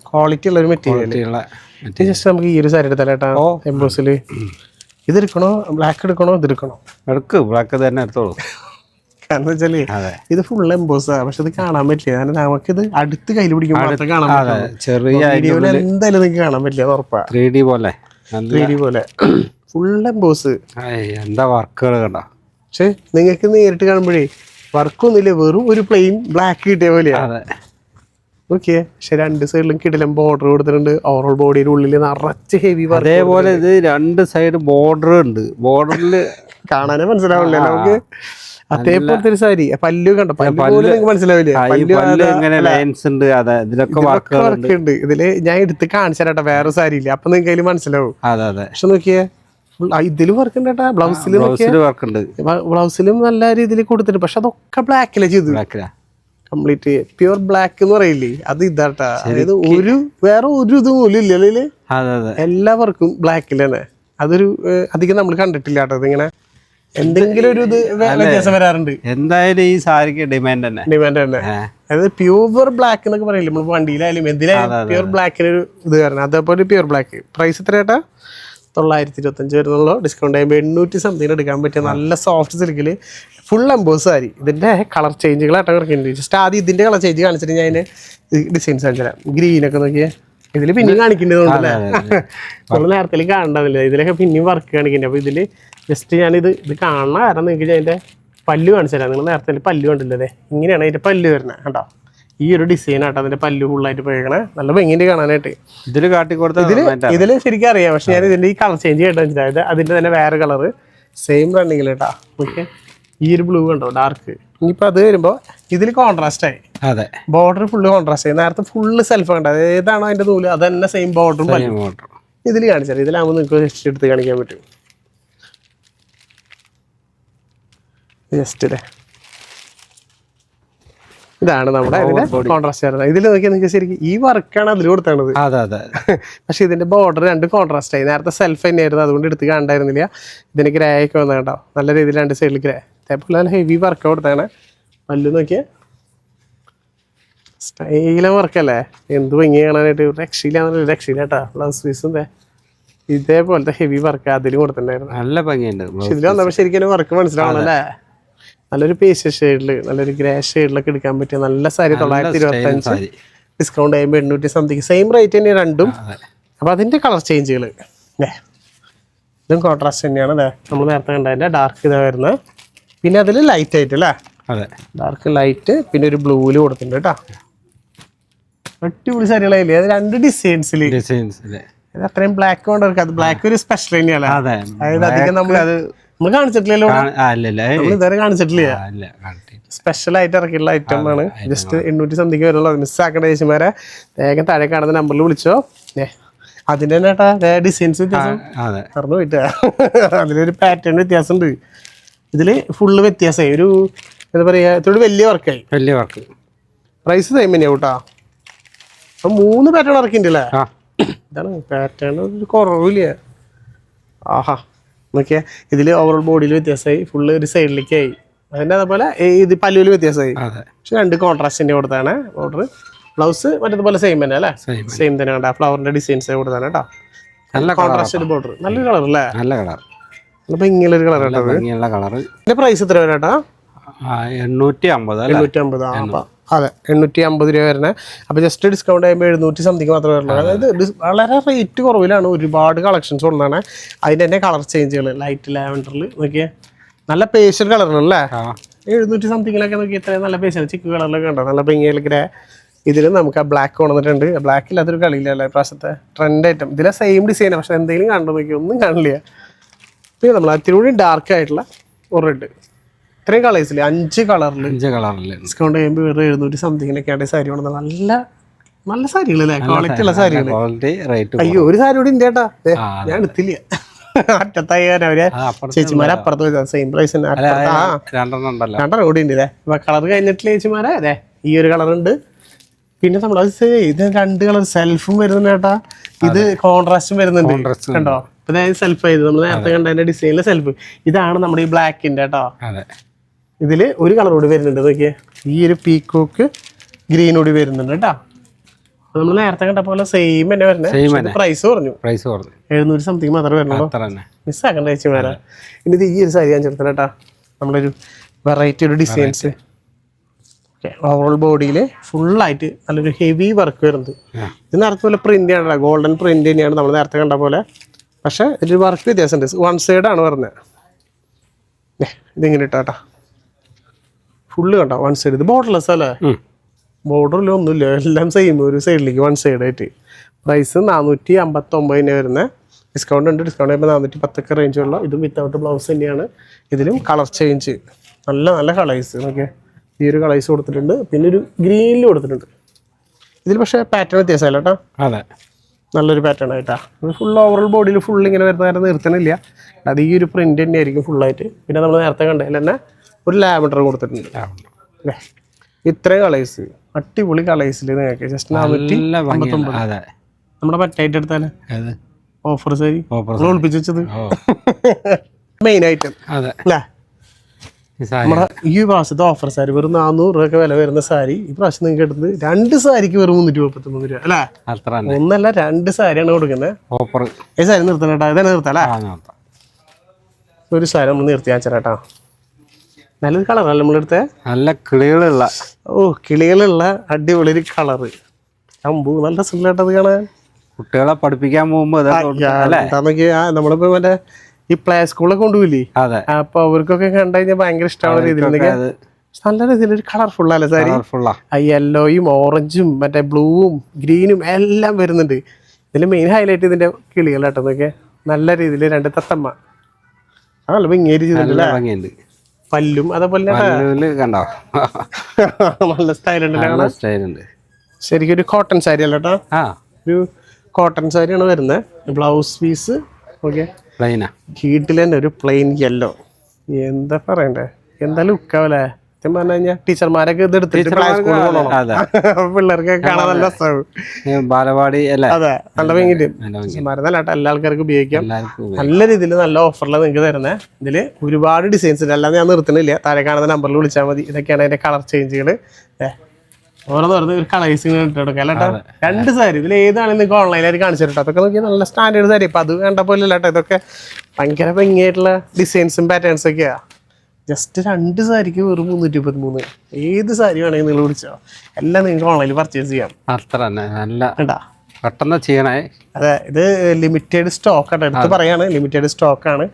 ക്വാളിറ്റി ഉള്ള ഒരു മെറ്റീരിയൽ ജസ്റ്റ് നമുക്ക് ഈ ഒരു സാരി എടുത്താലേട്ടാ എംബോസിൽ ഇതെടുക്കണോ? ബ്ലാക്ക് എടുക്കണോ? ഇതെടുക്കണോ? എടുക്കും എടുക്ക് ബ്ലാക്ക് തന്നെ എടുത്തോളൂ. [LAUGHS] കാരണം വെച്ചാൽ ഇത് ഫുൾ എംബോസാ പക്ഷെ ഇത് കാണാൻ പറ്റില്ല. കാരണം ഇത് അടുത്ത് കയ്യിൽ പിടിക്കുമ്പോൾ മാത്രമേ കാണാൻ പറ്റുള്ളൂ. ചെറിയ വീഡിയോയിൽ എന്തായാലും നിങ്ങൾക്ക് കാണാൻ പറ്റില്ല അത് ഉറപ്പാ. ത്രീ ഡി പോലെ. ത്രീ ഡി പോലെ. ഫുൾ എംബോസ് എന്താ വർക്കുകൾ കണ്ടോ? പക്ഷെ നിങ്ങൾക്ക് നേരിട്ട് കാണുമ്പോഴേ വർക്കൊന്നുമില്ല. വെറും ഒരു പ്ലെയിൻ ബ്ലാക്ക് കിട്ടിയ പോലെയാണ് ഓക്കെ പക്ഷെ രണ്ട് സൈഡിലും കിടിലം ബോർഡർ കൊടുത്തിട്ടുണ്ട്. ഓവറോൾ ബോഡിയുടെ ഉള്ളിൽ നിറച്ച് ഹെവി വർക്ക് അതേപോലെ ഇത് രണ്ട് സൈഡ് ബോർഡർ ഉണ്ട്. ബോർഡറിൽ [LAUGHS] കാണാനേ മനസ്സിലാവില്ല നമുക്ക്. അതേപോലത്തെ ഒരു സാരി. പല്ലു കണ്ടോ? പല്ലു മനസ്സിലാവില്ല? ലൈൻസ് ഉണ്ട് അതെ ഇതിലൊക്കെ വർക്ക് ഉണ്ട്. ഇതിൽ ഞാൻ എടുത്ത് കാണിച്ചാട്ടെ വേറെ സാരി ഇല്ല അപ്പൊ നിങ്ങൾക്ക് അതിൽ മനസ്സിലാവും. അതെ അതെ. പക്ഷെ നോക്കിയേ ഇതിൽ വർക്ക് ഉണ്ട് കേട്ടാ. ബ്ലൗസിൽ വർക്ക് ഉണ്ട്. ബ്ലൗസിലും നല്ല രീതിയിൽ കൊടുത്തിട്ടുണ്ട് പക്ഷെ അതൊക്കെ ബ്ലാക്കിലെ ചെയ്തു കംപ്ലീറ്റ് പ്യുവർ ബ്ലാക്ക് എന്ന് പറയില്ലേ? അത് ഇതാട്ടാ അതായത് ഒരു വേറെ ഒരു ഇത് പോലും ഇല്ല എല്ലാ എല്ലാവർക്കും ബ്ലാക്കിലാണ് അതൊരു അധികം നമ്മൾ കണ്ടിട്ടില്ല കേട്ടോ ഇതിങ്ങനെ. എന്തെങ്കിലും ഒരു ഇത് വ്യത്യാസം വരാറുണ്ട്. എന്തായാലും ഈ സാരിക്ക് ഡിമാൻഡ് തന്നെ. ഡിമാൻഡ് തന്നെ. അതായത് പ്യൂർ ബ്ലാക്ക് എന്നൊക്കെ പറയില്ലേ? നമ്മൾ വണ്ടിയിലായാലും എന്തിനായാലും പ്യൂർ ബ്ലാക്കിന് ഒരു ഇത് കാരണം അതേപോലെ പ്യൂർ ബ്ലാക്ക് പ്രൈസ് എത്ര ചേട്ടാ തൊള്ളായിരത്തി ഇരുപത്തഞ്ച് വരുന്നുള്ളൂ. ഡിസ്കൗണ്ട് ചെയ്യുമ്പോൾ എണ്ണൂറ്റി സംതിങ് എടുക്കാൻ പറ്റിയ നല്ല സോഫ്റ്റ് സിൽക്കിൽ ഫുൾ എംബോസ് സാരി. ഇതിന്റെ കളർ ചേഞ്ചുകളായിട്ട് കിടക്കുന്നുണ്ട് ജസ്റ്റ് ആദ്യം ഇതിന്റെ കളർ ചേഞ്ച് കാണിച്ചിട്ട് ഞാൻ അതിന് ഡിസൈൻസ് കാണിച്ചു തരാം ഗ്രീനൊക്കെ നോക്കിയേ. ഇതിൽ പിന്നെയും കാണിക്കേണ്ടതുകൊണ്ടല്ലേ നമ്മൾ നേരത്തിൽ കാണണ്ടതില്ല ഇതിലൊക്കെ പിന്നെയും വർക്ക് കാണിക്കുന്നുണ്ട് അപ്പോൾ ഇതിൽ ജസ്റ്റ് ഞാനിത് ഇത് കാണുന്ന കാരണം നിങ്ങൾക്ക് അതിന്റെ അതിന്റെ പല്ല് കാണിച്ചു തരാം നിങ്ങൾ നേരത്തെ പല്ല് കണ്ടില്ലേ. ഇങ്ങനെയാണ് അതിന്റെ പല്ല് വരുന്നത് കേട്ടോ ഈ ഒരു ഡിസൈൻ ആട്ടോ അതിന്റെ പല്ല് ഫുള്ളായിട്ട് പോയേക്കണേ. നല്ല ഭംഗിയുണ്ട് കാണാനായിട്ട്. ഇതിൽ കാട്ടിക്കൊടുത്ത ഇതിൽ ശരിക്കും അറിയാം പക്ഷെ ഞാൻ ഇതിന്റെ ഈ കളർ ചേഞ്ച് കേട്ടോ അതായത് അതിന്റെ തന്നെ വേറെ കളർ സെയിം റണ്ണിങ്ങിൽ കേട്ടോ. ഓക്കെ ഈ ഒരു ബ്ലൂ കണ്ടോ? ഡാർക്ക് ഇനിയിപ്പോൾ അത് വരുമ്പോൾ ഇതിൽ കോൺട്രാസ്റ്റ് ആയി. അതെ. ബോർഡർ ഫുള്ള് കോൺട്രാസ്റ്റ് ആയി. നേരത്തെ ഫുള്ള് സെൽഫ് കണ്ടത്. ഏതാണോ അതിന്റെ നൂൽ അത് തന്നെ സെയിം ബോർഡറും മോട്ടർ ഇതിൽ കാണിച്ചാൽ ഇതിലാകുമ്പോൾ നിങ്ങൾക്ക് എടുത്ത് കാണിക്കാൻ പറ്റും. ജസ്റ്റ് അല്ലേ ഇതാണ് നമ്മുടെ അതിന്റെ കോൺട്രാസ്റ്റ് വരുന്നത്. ഇതിൽ നോക്കിയാൽ നിങ്ങൾക്ക് ശരിക്കും ഈ വർക്കാണ് അതിൽ കൊടുത്തത് അതെ അതെ. [LAUGHS] പക്ഷെ ഇതിന്റെ ബോർഡർ രണ്ട് കോൺട്രാസ്റ്റ് ആയി. നേരത്തെ സെൽഫ് തന്നെയായിരുന്നു. അതുകൊണ്ട് എടുത്ത് കണ്ടായിരുന്നില്ല ഇതിന് ഗ്രേ ഒക്കെ വന്നു കേട്ടോ. നല്ല രീതിയിൽ രണ്ട് സൈഡിൽ ഗ്രേ അതേപോലെ നല്ല ഹെവി വർക്ക് കൊടുത്താണ് പല്ല് നോക്കിയ. സ്റ്റൈല വർക്കല്ലേ എന്ത് ഭംഗി കാണാനായിട്ട്. ഒരു രക്ഷയില്ലാന്നൊരു രക്ഷയില്ല കേട്ടോ. ബ്ലൗസ് പീസും ദേ. ഇതേപോലത്തെ ഹെവി വർക്ക് അതിലും കൊടുത്തിട്ടുണ്ടായിരുന്നു. നല്ല ഭംഗിയുണ്ട്. പക്ഷെ ഇതിൽ വന്നപ്പോൾ ശരിക്കും വർക്ക് മനസ്സിലാവണല്ലേ നല്ലൊരു പേസ്റ്റ് ഷെയ്ഡിൽ നല്ലൊരു ഗ്രേ ഷെയ്ഡിലൊക്കെ എടുക്കാൻ പറ്റിയ നല്ല സാരി തൊള്ളായിരത്തി ഇരുപത്തി അഞ്ച് ഡിസ്കൗണ്ട് ആയി എണ്ണൂറ്റി സംതിങ്. സെയിം റേറ്റ് തന്നെ രണ്ടും. അപ്പൊ അപ്പോൾ അതിന്റെ കളർ ചേഞ്ചുകൾ ഇതും കോൺട്രാസ്റ്റ് തന്നെയാണ് അല്ലേ? നമ്മൾ നേരത്തെ കണ്ടതിന്റെ ഡാർക്ക് ഇതാ വരുന്നത്. പിന്നെ അതിൽ ലൈറ്റ് ആയിട്ട് അല്ലേ? അതെ. ഡാർക്ക് ലൈറ്റ് പിന്നെ ഒരു ബ്ലൂവിൽ കൊടുത്തിട്ടുണ്ട് കേട്ടോ. അടിപൊളി സാരികളായില്ലേ അത് രണ്ട് ഡിസൈൻസിൽ ഡിസൈൻസ് അത്രയും ബ്ലാക്ക് കൊണ്ട് അത് ബ്ലാക്ക് ഒരു സ്പെഷ്യൽ തന്നെയല്ലേ അതെ. അതായത് അധികം നമ്മൾ അത് നമ്മൾ കാണിച്ചിട്ടില്ലല്ലോ നമ്മൾ ഇതുവരെ കാണിച്ചിട്ടില്ല. സ്പെഷ്യൽ ആയിട്ട് ഇറക്കിയുള്ള ഐറ്റം ആണ്. ജസ്റ്റ് എണ്ണൂറ്റി സംതിക്ക് വരുള്ളൂ മിസ്സാക്കേണ്ട ചേച്ചിമാരെ. വേഗം താഴെ കാണുന്ന നമ്പറിൽ വിളിച്ചോ. ഏ അതിന്റെ തന്നെ ഡിസൈൻസ് വ്യത്യാസം. മറന്നു പോയിട്ടാ അതിലൊരു പാറ്റേൺ വ്യത്യാസമുണ്ട്. ഇതിൽ ഫുള്ള് വ്യത്യാസമായി ഒരു എന്താ പറയുക ഇത്ര വലിയ വർക്കായി വലിയ വർക്ക് പ്രൈസ് സെയിം തന്നെയാ കേട്ടാ. അപ്പൊ മൂന്ന് പാറ്റേൺ ഇറക്കിണ്ടല്ലേ ഇതാണ് പാറ്റേൺ ഒരു കുറവില്ല. ആഹാ. നോക്കിയാ ഇതിൽ ഓവറോൾ ബോഡിയിൽ വ്യത്യാസമായി ഫുള്ള് ഒരു സൈഡിലേക്കായി അതിന്റെ അതേപോലെ ഇത് പല്ലുവിൽ വ്യത്യാസമായി പക്ഷെ രണ്ട് കോൺട്രാസ്റ്റിന്റെ കൊടുത്താണ് ഓർഡർ ബ്ലൗസ് മറ്റേതുപോലെ സെയിം തന്നെ അല്ലേ? സെയിം തന്നെ. കണ്ട? ഫ്ലവറിന്റെ ഡിസൈൻസ് കൊടുത്താണ് കേട്ടോ. നല്ല കോൺട്രാസ്റ്റ് ബോർഡർ നല്ല കളർ അല്ലേ? നല്ല കളർ ഭംഗിയുള്ള ഒരു കളർ ഭംഗിയുള്ള കളറ് ഇതിന്റെ പ്രൈസ് എത്ര വരാം കേട്ടോ ആ എണ്ണൂറ്റി അമ്പത് എണ്ണൂറ്റി അമ്പത് അതെ എണ്ണൂറ്റി അമ്പത് രൂപ വരുന്നത് അപ്പോൾ ജസ്റ്റ് ഡിസ്കൗണ്ട് ചെയ്യുമ്പോൾ എഴുന്നൂറ്റി സംതിങ് മാത്രമേ വരുള്ളൂ അതായത് വളരെ റേറ്റ് കുറവിലാണ് ഒരുപാട് കളക്ഷൻസ് ഉള്ളതാണ് അതിന്റെ തന്നെ കളർ ചേഞ്ചുകൾ ലൈറ്റ് ലാവൻഡറിൽ നോക്കിയേ. നല്ല പേഷ്യൽ കളറിനല്ലേ ആ. എഴുന്നൂറ്റി സംതിങ്ങിലൊക്കെ നോക്കി ഇത്രയും നല്ല പേഷ്യൽ ചിക്ക് കളറിലൊക്കെ ഉണ്ടോ നല്ല ഭംഗിയിൽ ഗ്രേ. ഇതിൽ നമുക്ക് ആ ബ്ലാക്ക് കൊണ്ടുവന്നിട്ടുണ്ട് ബ്ലാക്ക് ഇല്ലാത്തൊരു കളിയില്ലല്ലേ ഇപ്രാവശ്യത്തെ ട്രെൻഡ് ഐറ്റം ഇതിലെ സെയിം ഡിസൈനാണ് പക്ഷെ എന്തെങ്കിലും കണ്ടു നോക്കി ഒന്നും കാണില്ല. പിന്നെ നമ്മൾ അതിലൂടെ ഡാർക്ക് ആയിട്ടുള്ള ഒരു റെഡ് ഇത്രയും കളേഴ്സിൽ അഞ്ച് കളറിൽ അഞ്ച് കളറിൽ ഡിസ്കൗണ്ട് ചെയ്യുമ്പോൾ വെറും എഴുന്നൂറ്റി സംതിങ്ങിനൊക്കെ ആയിട്ട് സാരി കൊണ്ടുവന്നത് നല്ല നല്ല സാരികളല്ലേ ക്വാളിറ്റി ഉള്ള സാരികൾ അയ്യോ ഒരു സാരി കൂടി ഉണ്ട് ചേട്ടാ. ഞാൻ എടുത്തില്ല. അറ്റത്തായി കാരണം അവർ. അപ്പുറത്ത് ചേച്ചിമാരെ അപ്പുറത്ത് സെയിം പ്രൈസ് രണ്ടെണ്ണം രണ്ടെണ്ണം കൂടി ഉണ്ട് ഇതേ. ഇപ്പൊ കളർ കഴിഞ്ഞിട്ടില്ല ചേച്ചിമാരെ? അതെ ഈ ഒരു കളർ ഉണ്ട്. പിന്നെ നമ്മൾ ഇത് രണ്ട് കളർ സെൽഫും വരുന്നുണ്ട് ചേട്ടാ. ഇത് കോൺട്രാസ്റ്റും വരുന്നുണ്ട്. കണ്ടോ? ഇപ്പൊ സെൽഫ് ആയത് നമ്മൾ നേരത്തെ കണ്ടതിന്റെ ഡിസൈനിലെ സെൽഫ് ഇതാണ് നമ്മുടെ ഈ ബ്ലാക്കിന്റെ കേട്ടോ ഇതിൽ ഒരു കളർ കൂടി വരുന്നുണ്ട്. നോക്കിയേ. ഈ ഒരു പീക്കോക്ക് ഗ്രീൻ കൂടി വരുന്നുണ്ട് കേട്ടോ നമ്മൾ നേരത്തെ കണ്ട പോലെ സെയിം തന്നെ വരുന്നത് പ്രൈസ് പറഞ്ഞു പ്രൈസ് കുറഞ്ഞു. എഴുന്നൂറ് സംതിങ് മാത്രമേ വരുന്നുള്ളൂ. അത്ര തന്നെ. വേറെ. ഇനി ഇത് ഈ ഒരു സാരി ഞാൻ ചേർത്തല കേട്ടാ നമ്മളൊരു വെറൈറ്റി ഒരു ഡിസൈൻസ് ഓവറോൾ ബോഡിയിൽ ഫുള്ളായിട്ട് നല്ലൊരു ഹെവി വർക്ക് വരുന്നത് ഇത് നേരത്തെ പോലെ പ്രിന്റ് ആണ് ഗോൾഡൻ പ്രിന്റ് തന്നെയാണ് നമ്മൾ നേരത്തെ കണ്ട പോലെ. പക്ഷേ ഇതിൽ വർക്ക് വ്യത്യാസമുണ്ട്. വൺ സൈഡ് ആണ് പറഞ്ഞത് ഇതിങ്ങനെ ഇട്ടാട്ടാ. ഫുള്ള് കണ്ടോ? വൺ സൈഡ് ഇത് ബോർഡർലെസ് അല്ലേ? ബോർഡർ ബോർഡറിൽ ഒന്നുമില്ല. എല്ലാം സെയിം ഒരു സൈഡിലേക്ക് വൺ സൈഡ് ആയിട്ട്. പ്രൈസ് നാനൂറ്റി അമ്പത്തൊമ്പതിന് വരുന്ന. ഡിസ്കൗണ്ട് ഉണ്ട്. ഡിസ്കൗണ്ട് ചെയ്യുമ്പോൾ നാനൂറ്റി പത്തൊക്കെ റേഞ്ചുള്ള ഇതും വിത്തൗട്ട് ബ്ലൗസ് തന്നെയാണ്. ഇതിലും കളർ ചേഞ്ച് നല്ല നല്ല കളേഴ്സ് നോക്കിയേ ഈ ഒരു കളേഴ്സ് കൊടുത്തിട്ടുണ്ട്. പിന്നെ ഒരു ഗ്രീനിൽ കൊടുത്തിട്ടുണ്ട്. ഇതിൽ പക്ഷേ പാറ്റേൺ വ്യത്യാസമല്ല കേട്ടോ. അതെ. നല്ലൊരു പാറ്റേൺ ആയിട്ടാ. ഫുൾ ഓവറോൾ ബോഡിയിൽ ഫുൾ ഇങ്ങനെ വരുന്ന നേരം നിർത്തണില്ല. അത് ഈ ഒരു പ്രിന്റ് തന്നെ ആയിരിക്കും ഫുള്ളായിട്ട് പിന്നെ നമ്മൾ നേരത്തെ കണ്ടതിൽ തന്നെ ഒരു ലാവൻഡർ കൊടുത്തിട്ടുണ്ട്. അല്ലേ? ഇത്രയും കളേഴ്സ് അടിപൊളി കളേഴ്സിൽ നിങ്ങൾക്ക് ജസ്റ്റ് നാനൂറ്റി നമ്മുടെ പറ്റായിട്ട് എടുത്താലേ? ഓഫർ നമ്മൾ ഒളിപ്പിച്ച് വെച്ചത്. മെയിൻ ഐറ്റം [LAUGHS] അതെ. അല്ലേ? നമ്മുടെ ഈ പ്രാവശ്യത്തെ ഓഫർ സാരി വെറും നാനൂറ് രൂപയൊക്കെ വില വരുന്ന സാരി ഈ പ്രാവശ്യം നിങ്ങൾക്ക് എടുത്തത് രണ്ട് സാരിക്ക് വെറും മുന്നൂറ്റി മുപ്പത്തൊമ്പത് രൂപ അല്ലേ? അത്ര ഒന്നല്ല രണ്ട് സാരിയാണ് കൊടുക്കുന്നത്. ഓഫർ ഈ സാരി നിർത്തണം കേട്ടോ. ഇതന്നെ നിർത്താം അല്ലേ? ഒരു സാരി നമ്മൾ നിർത്തി ചേട്ടാ നല്ലൊരു അല്ല നമ്മളെടുത്ത് നല്ല കിളികളുള്ള. ഓ കിളികളുള്ള അടിപൊളി ഒരു കളറ് അമ്പൂ നല്ല രസമില്ലാട്ടത് കാണാൻ. കുട്ടികളെ പഠിപ്പിക്കാൻ പോകുമ്പോ ആ നമ്മളിപ്പോ മറ്റേ ഈ പ്ലേ സ്കൂളിലൊക്കെ കൊണ്ടുപോയില്ലേ? അതെ. അപ്പൊ അവർക്കൊക്കെ കണ്ടു കഴിഞ്ഞാൽ ഭയങ്കര ഇഷ്ടമാണ് രീതിയിൽ നല്ല രീതിയിൽ ഒരു കളർഫുൾ അല്ലേ സാരി? യെല്ലോയും ഓറഞ്ചും മറ്റേ ബ്ലൂവും ഗ്രീനും എല്ലാം വരുന്നുണ്ട്. ഇതിൽ മെയിൻ ഹൈലൈറ്റ് ഇതിന്റെ കിളികൾ കിളികളാട്ടൊക്കെ നല്ല രീതിയിൽ രണ്ട് തത്തമ്മ. നല്ല ഭംഗിയായിട്ട് പല്ലും അതേപോലെ നല്ല സ്റ്റൈലുണ്ട് ശരിക്കും ഒരു കോട്ടൺ സാരി അല്ലേട്ടാ ഒരു കോട്ടൺ സാരിയാണ് വരുന്നത്. ബ്ലൗസ് പീസ് ഓക്കെ പ്ലെയിനാ കീട്ടിൽ തന്നെ ഒരു പ്ലെയിൻ യെല്ലോ എന്താ പറയണ്ടേ? എന്താ ലുക്കാവല്ലേ സത്യം പറഞ്ഞു കഴിഞ്ഞാൽ ടീച്ചർമാരൊക്കെ ഇത് എടുത്തിട്ട് [LAUGHS] പിള്ളേർക്ക് കാണാൻ നല്ല ബാലവാടി അല്ലേ? അതെ. നല്ല ഭംഗിയിട്ട് നല്ല ടീച്ചർമാരെ നല്ല എല്ലാ ആൾക്കാർക്കും ഉപയോഗിക്കാം. ഉപയോഗിക്കാം. നല്ല രീതിയിൽ നല്ല ഓഫറിലാണ് നിങ്ങൾക്ക് തരുന്നത് ഇതിൽ ഒരുപാട് ഡിസൈൻസ് ഉണ്ട്. അല്ലാതെ ഞാൻ നിർത്തുന്നില്ല. താഴെ കാണുന്ന നമ്പറിൽ വിളിച്ചാൽ മതി. ഇതൊക്കെയാണ് അതിന്റെ കളർ ചേഞ്ചുകൾ ഓരോന്ന് പറഞ്ഞ് ഒരു കളേഴ്സിങ് ഇട്ടെടുക്കാം അല്ലേട്ടാ രണ്ട് സാരി ഇതിൽ ഏതാണ് നിങ്ങൾക്ക് ഓൺലൈനായിട്ട് കാണിച്ചിട്ടോ അതൊക്കെ നോക്കിയാൽ നല്ല സ്റ്റാൻഡേർഡ് സാരി അപ്പൊ അത് കണ്ട പോലെ അല്ലാട്ടോ ഇതൊക്കെ ഭയങ്കര ഭംഗിയായിട്ടുള്ള ഡിസൈൻസും പാറ്റേൺസ് ഒക്കെയാ. ജസ്റ്റ് രണ്ട് സാരിക്ക് വെറും മുന്നൂറ്റി മുപ്പത്തി മൂന്ന് ഏത് സാരി വേണമെങ്കിൽ നിങ്ങൾ വിളിച്ചോ എല്ലാം നിങ്ങൾക്ക് ഓൺലൈനിൽ പർച്ചേസ് ചെയ്യാം. അത്ര തന്നെ. നല്ല കേട്ടാ പെട്ടെന്ന് ചെയ്യണേ. അതെ ഇത് ലിമിറ്റഡ് സ്റ്റോക്ക് ആണ്. എടുത്ത് പറയാണ് ലിമിറ്റഡ് സ്റ്റോക്ക് ആണ്.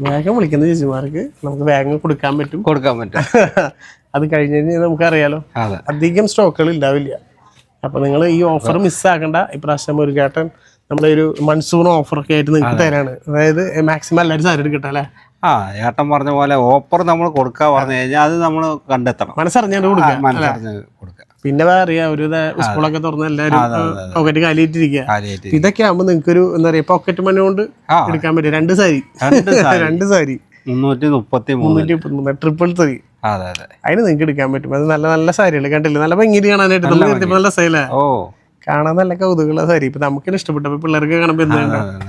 വേഗം വിളിക്കുന്ന ചേച്ചിമാർക്ക് നമുക്ക് വേഗം കൊടുക്കാൻ പറ്റും. കൊടുക്കാൻ പറ്റും. [LAUGHS] അത് കഴിഞ്ഞ് കഴിഞ്ഞാൽ നമുക്കറിയാലോ അധികം സ്റ്റോക്കുകൾ ഉണ്ടാവില്ല അപ്പോൾ നിങ്ങൾ ഈ ഓഫർ മിസ്സാക്കണ്ട ഇപ്രാവശ്യം ഒരു കേട്ടൻ നമ്മുടെ ഒരു മൺസൂൺ ഓഫറൊക്കെ ആയിട്ട് നിങ്ങൾക്ക് തരാണ് അതായത് മാക്സിമം എല്ലാവരും സാരി എടുക്കട്ടെ അല്ലേ? ആ ഏട്ടൻ പറഞ്ഞ പോലെ ഓഫർ നമ്മൾ കൊടുക്കാൻ പറഞ്ഞു കഴിഞ്ഞാൽ അത് നമ്മൾ കണ്ടെത്തണം. മനസ്സറിഞ്ഞാണ്ട് കൊടുക്കുക പിന്നെ അറിയാം ഒരു സ്കൂളൊക്കെ തുറന്ന് എല്ലാവരും പോക്കറ്റ് കാലിയിട്ടിരിക്കുക ഇതൊക്കെ ആകുമ്പോൾ നിങ്ങൾക്ക് ഒരു എന്താ പറയുക പോക്കറ്റ് മണി കൊണ്ട് എടുക്കാൻ പറ്റും. രണ്ട് സാരി. രണ്ട് [LAUGHS] സാരി. മുന്നൂറ്റി മുപ്പത്തി മൂന്ന് ട്രിപ്പിൾ ത്രീ അതിന് നിങ്ങൾക്ക് എടുക്കാൻ പറ്റും. അത് നല്ല നല്ല സാരികൾ കണ്ടില്ലേ? നല്ല ഭംഗിയിൽ കാണാനായിട്ട്. നമ്മൾ നല്ല സൈല ഓ. കാണാൻ നല്ല കൗതുകമുള്ള സാരി. ഇപ്പൊ നമുക്ക് ഇഷ്ടപ്പെട്ടു പിള്ളേർക്ക് കാണുമ്പോൾ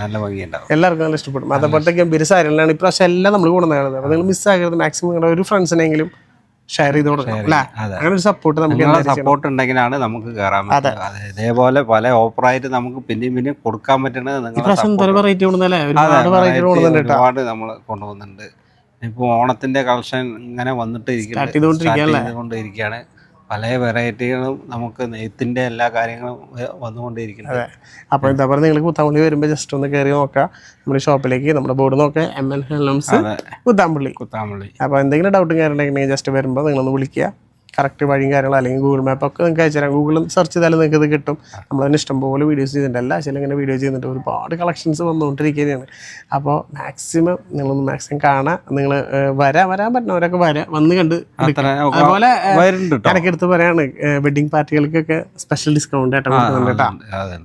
നല്ല ഭംഗിയുണ്ടാവും. എല്ലാവർക്കും നല്ല ഇഷ്ടപ്പെടും. അതേപോലത്തെ ഗംഭീര സാരികളാണ് ഇപ്രാവശ്യം എല്ലാം നമ്മൾ കൊണ്ടുവന്നത്. അപ്പൊ നിങ്ങൾ മിസ്സാകരുത് മാക്സിമം നിങ്ങളുടെ ഒരു ഫ്രണ്ട്സിനെങ്കിലും ഷെയർ ചെയ്ത് കൊടുക്കണം അങ്ങനെ ഒരു സപ്പോർട്ട് നമുക്ക്. സപ്പോർട്ട് ഉണ്ടെങ്കിലാണ് നമുക്ക് കയറാൻ ഇതേപോലെ പല ഓഫറായിട്ട് നമുക്ക് പിന്നെയും പിന്നെ കൊടുക്കാൻ പറ്റണത് കൊണ്ടുവന്നല്ലേ? ഒരുപാട് വെറൈറ്റി കൊണ്ടുവന്നിട്ട് ഒരുപാട് നമ്മൾ കൊണ്ടുപോകുന്നുണ്ട് ഇപ്പോൾ ഓണത്തിന്റെ കളക്ഷൻ ഇങ്ങനെ വന്നിട്ട് ചെയ്തുകൊണ്ടിരിക്കുകയല്ലേ? പല വെറൈറ്റികളും നമുക്ക് നെയ്ത്തിന്റെ എല്ലാ കാര്യങ്ങളും വന്നുകൊണ്ടിരിക്കുന്നത് അപ്പോൾ എന്താ പറയുക നിങ്ങൾ കുത്താമ്പള്ളി വരുമ്പോൾ ജസ്റ്റ് ഒന്ന് കയറി നോക്കാം. നമ്മുടെ ഷോപ്പിലേക്ക് നമ്മുടെ ബോർഡ് നോക്കാം. M N Helms Puthampally Kuthampally. Kuthampally. അപ്പോൾ എന്തെങ്കിലും ഡൗട്ടും കാര്യമുണ്ടെങ്കിൽ ജസ്റ്റ് വരുമ്പോൾ നിങ്ങളൊന്ന് വിളിക്കുക. കറക്റ്റ് വഴിയും കാര്യങ്ങളും അല്ലെങ്കിൽ ഗൂഗിൾ മാപ്പ് ഒക്കെ നിങ്ങൾക്ക് അയച്ചു തരാം. ഗൂഗിളിൽ സെർച്ച് ചെയ്താലും നിങ്ങൾക്ക് ഇത് കിട്ടും. നമ്മൾ തന്നെ ഇഷ്ടംപോലെ വീഡിയോസ് ചെയ്തിട്ടുണ്ട് എല്ലാ ആഴ്ചയിലും ഇങ്ങനെ വീഡിയോ ചെയ്യുന്നുണ്ട്. ഒരുപാട് കളക്ഷൻസ് വന്നുകൊണ്ടിരിക്കുകയാണ്. അപ്പോൾ മാക്സിമം നിങ്ങളൊന്ന് മാക്സിമം കാണാം. നിങ്ങൾ വരാൻ വരാൻ പറ്റുന്നവരൊക്കെ വരാം. വന്ന് കണ്ട് അതുപോലെ ഇടയ്ക്കെടുത്ത് പറയാണ് വെഡിങ് പാർട്ടികൾക്കൊക്കെ സ്പെഷ്യൽ ഡിസ്കൗണ്ട് ആയിട്ട് കൊടുക്കുന്നുണ്ട് കേട്ടോ.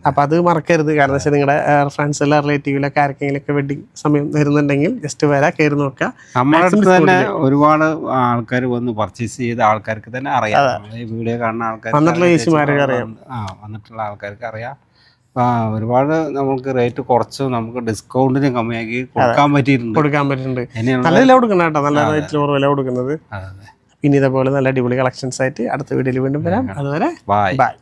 അപ്പോൾ അത് മറക്കരുത്. കാരണം വെച്ചാൽ നിങ്ങളുടെ ഫ്രണ്ട്സിലെ റിലേറ്റീവിലൊക്കെ ആർക്കെങ്കിലൊക്കെ വെഡിങ് സമയം വരുന്നുണ്ടെങ്കിൽ ജസ്റ്റ് വരാം കയറി നോക്കുക നമ്മുടെ അടുത്ത് തന്നെ ഒരുപാട് ആൾക്കാർ വന്ന് പർച്ചേസ് ചെയ്ത ആൾക്കാർക്ക് തന്നെ അറിയാം. ഈ വീഡിയോ കാണുന്ന ആൾക്കാർക്ക് വന്നിട്ടുള്ള ചേച്ചിമാരൊക്കെ അറിയാം. ആ വന്നിട്ടുള്ള ആൾക്കാർക്ക് അറിയാം. ഒരുപാട് നമുക്ക് റേറ്റ് കുറച്ച് നമുക്ക് ഡിസ്കൗണ്ടിന് കമ്മിയാക്കി കൊടുക്കാൻ പറ്റിയിട്ടുണ്ട്. കൊടുക്കാൻ നല്ല വില കൊടുക്കണം കേട്ടോ. നല്ല റേറ്റിൽ വില കൊടുക്കുന്നത്. പിന്നെ ഇതേപോലെ നല്ല അടിപൊളി കളക്ഷൻസ് ആയിട്ട് അടുത്ത വീഡിയോയിൽ വീണ്ടും വരാം. അതുവരെ ബൈ ബൈ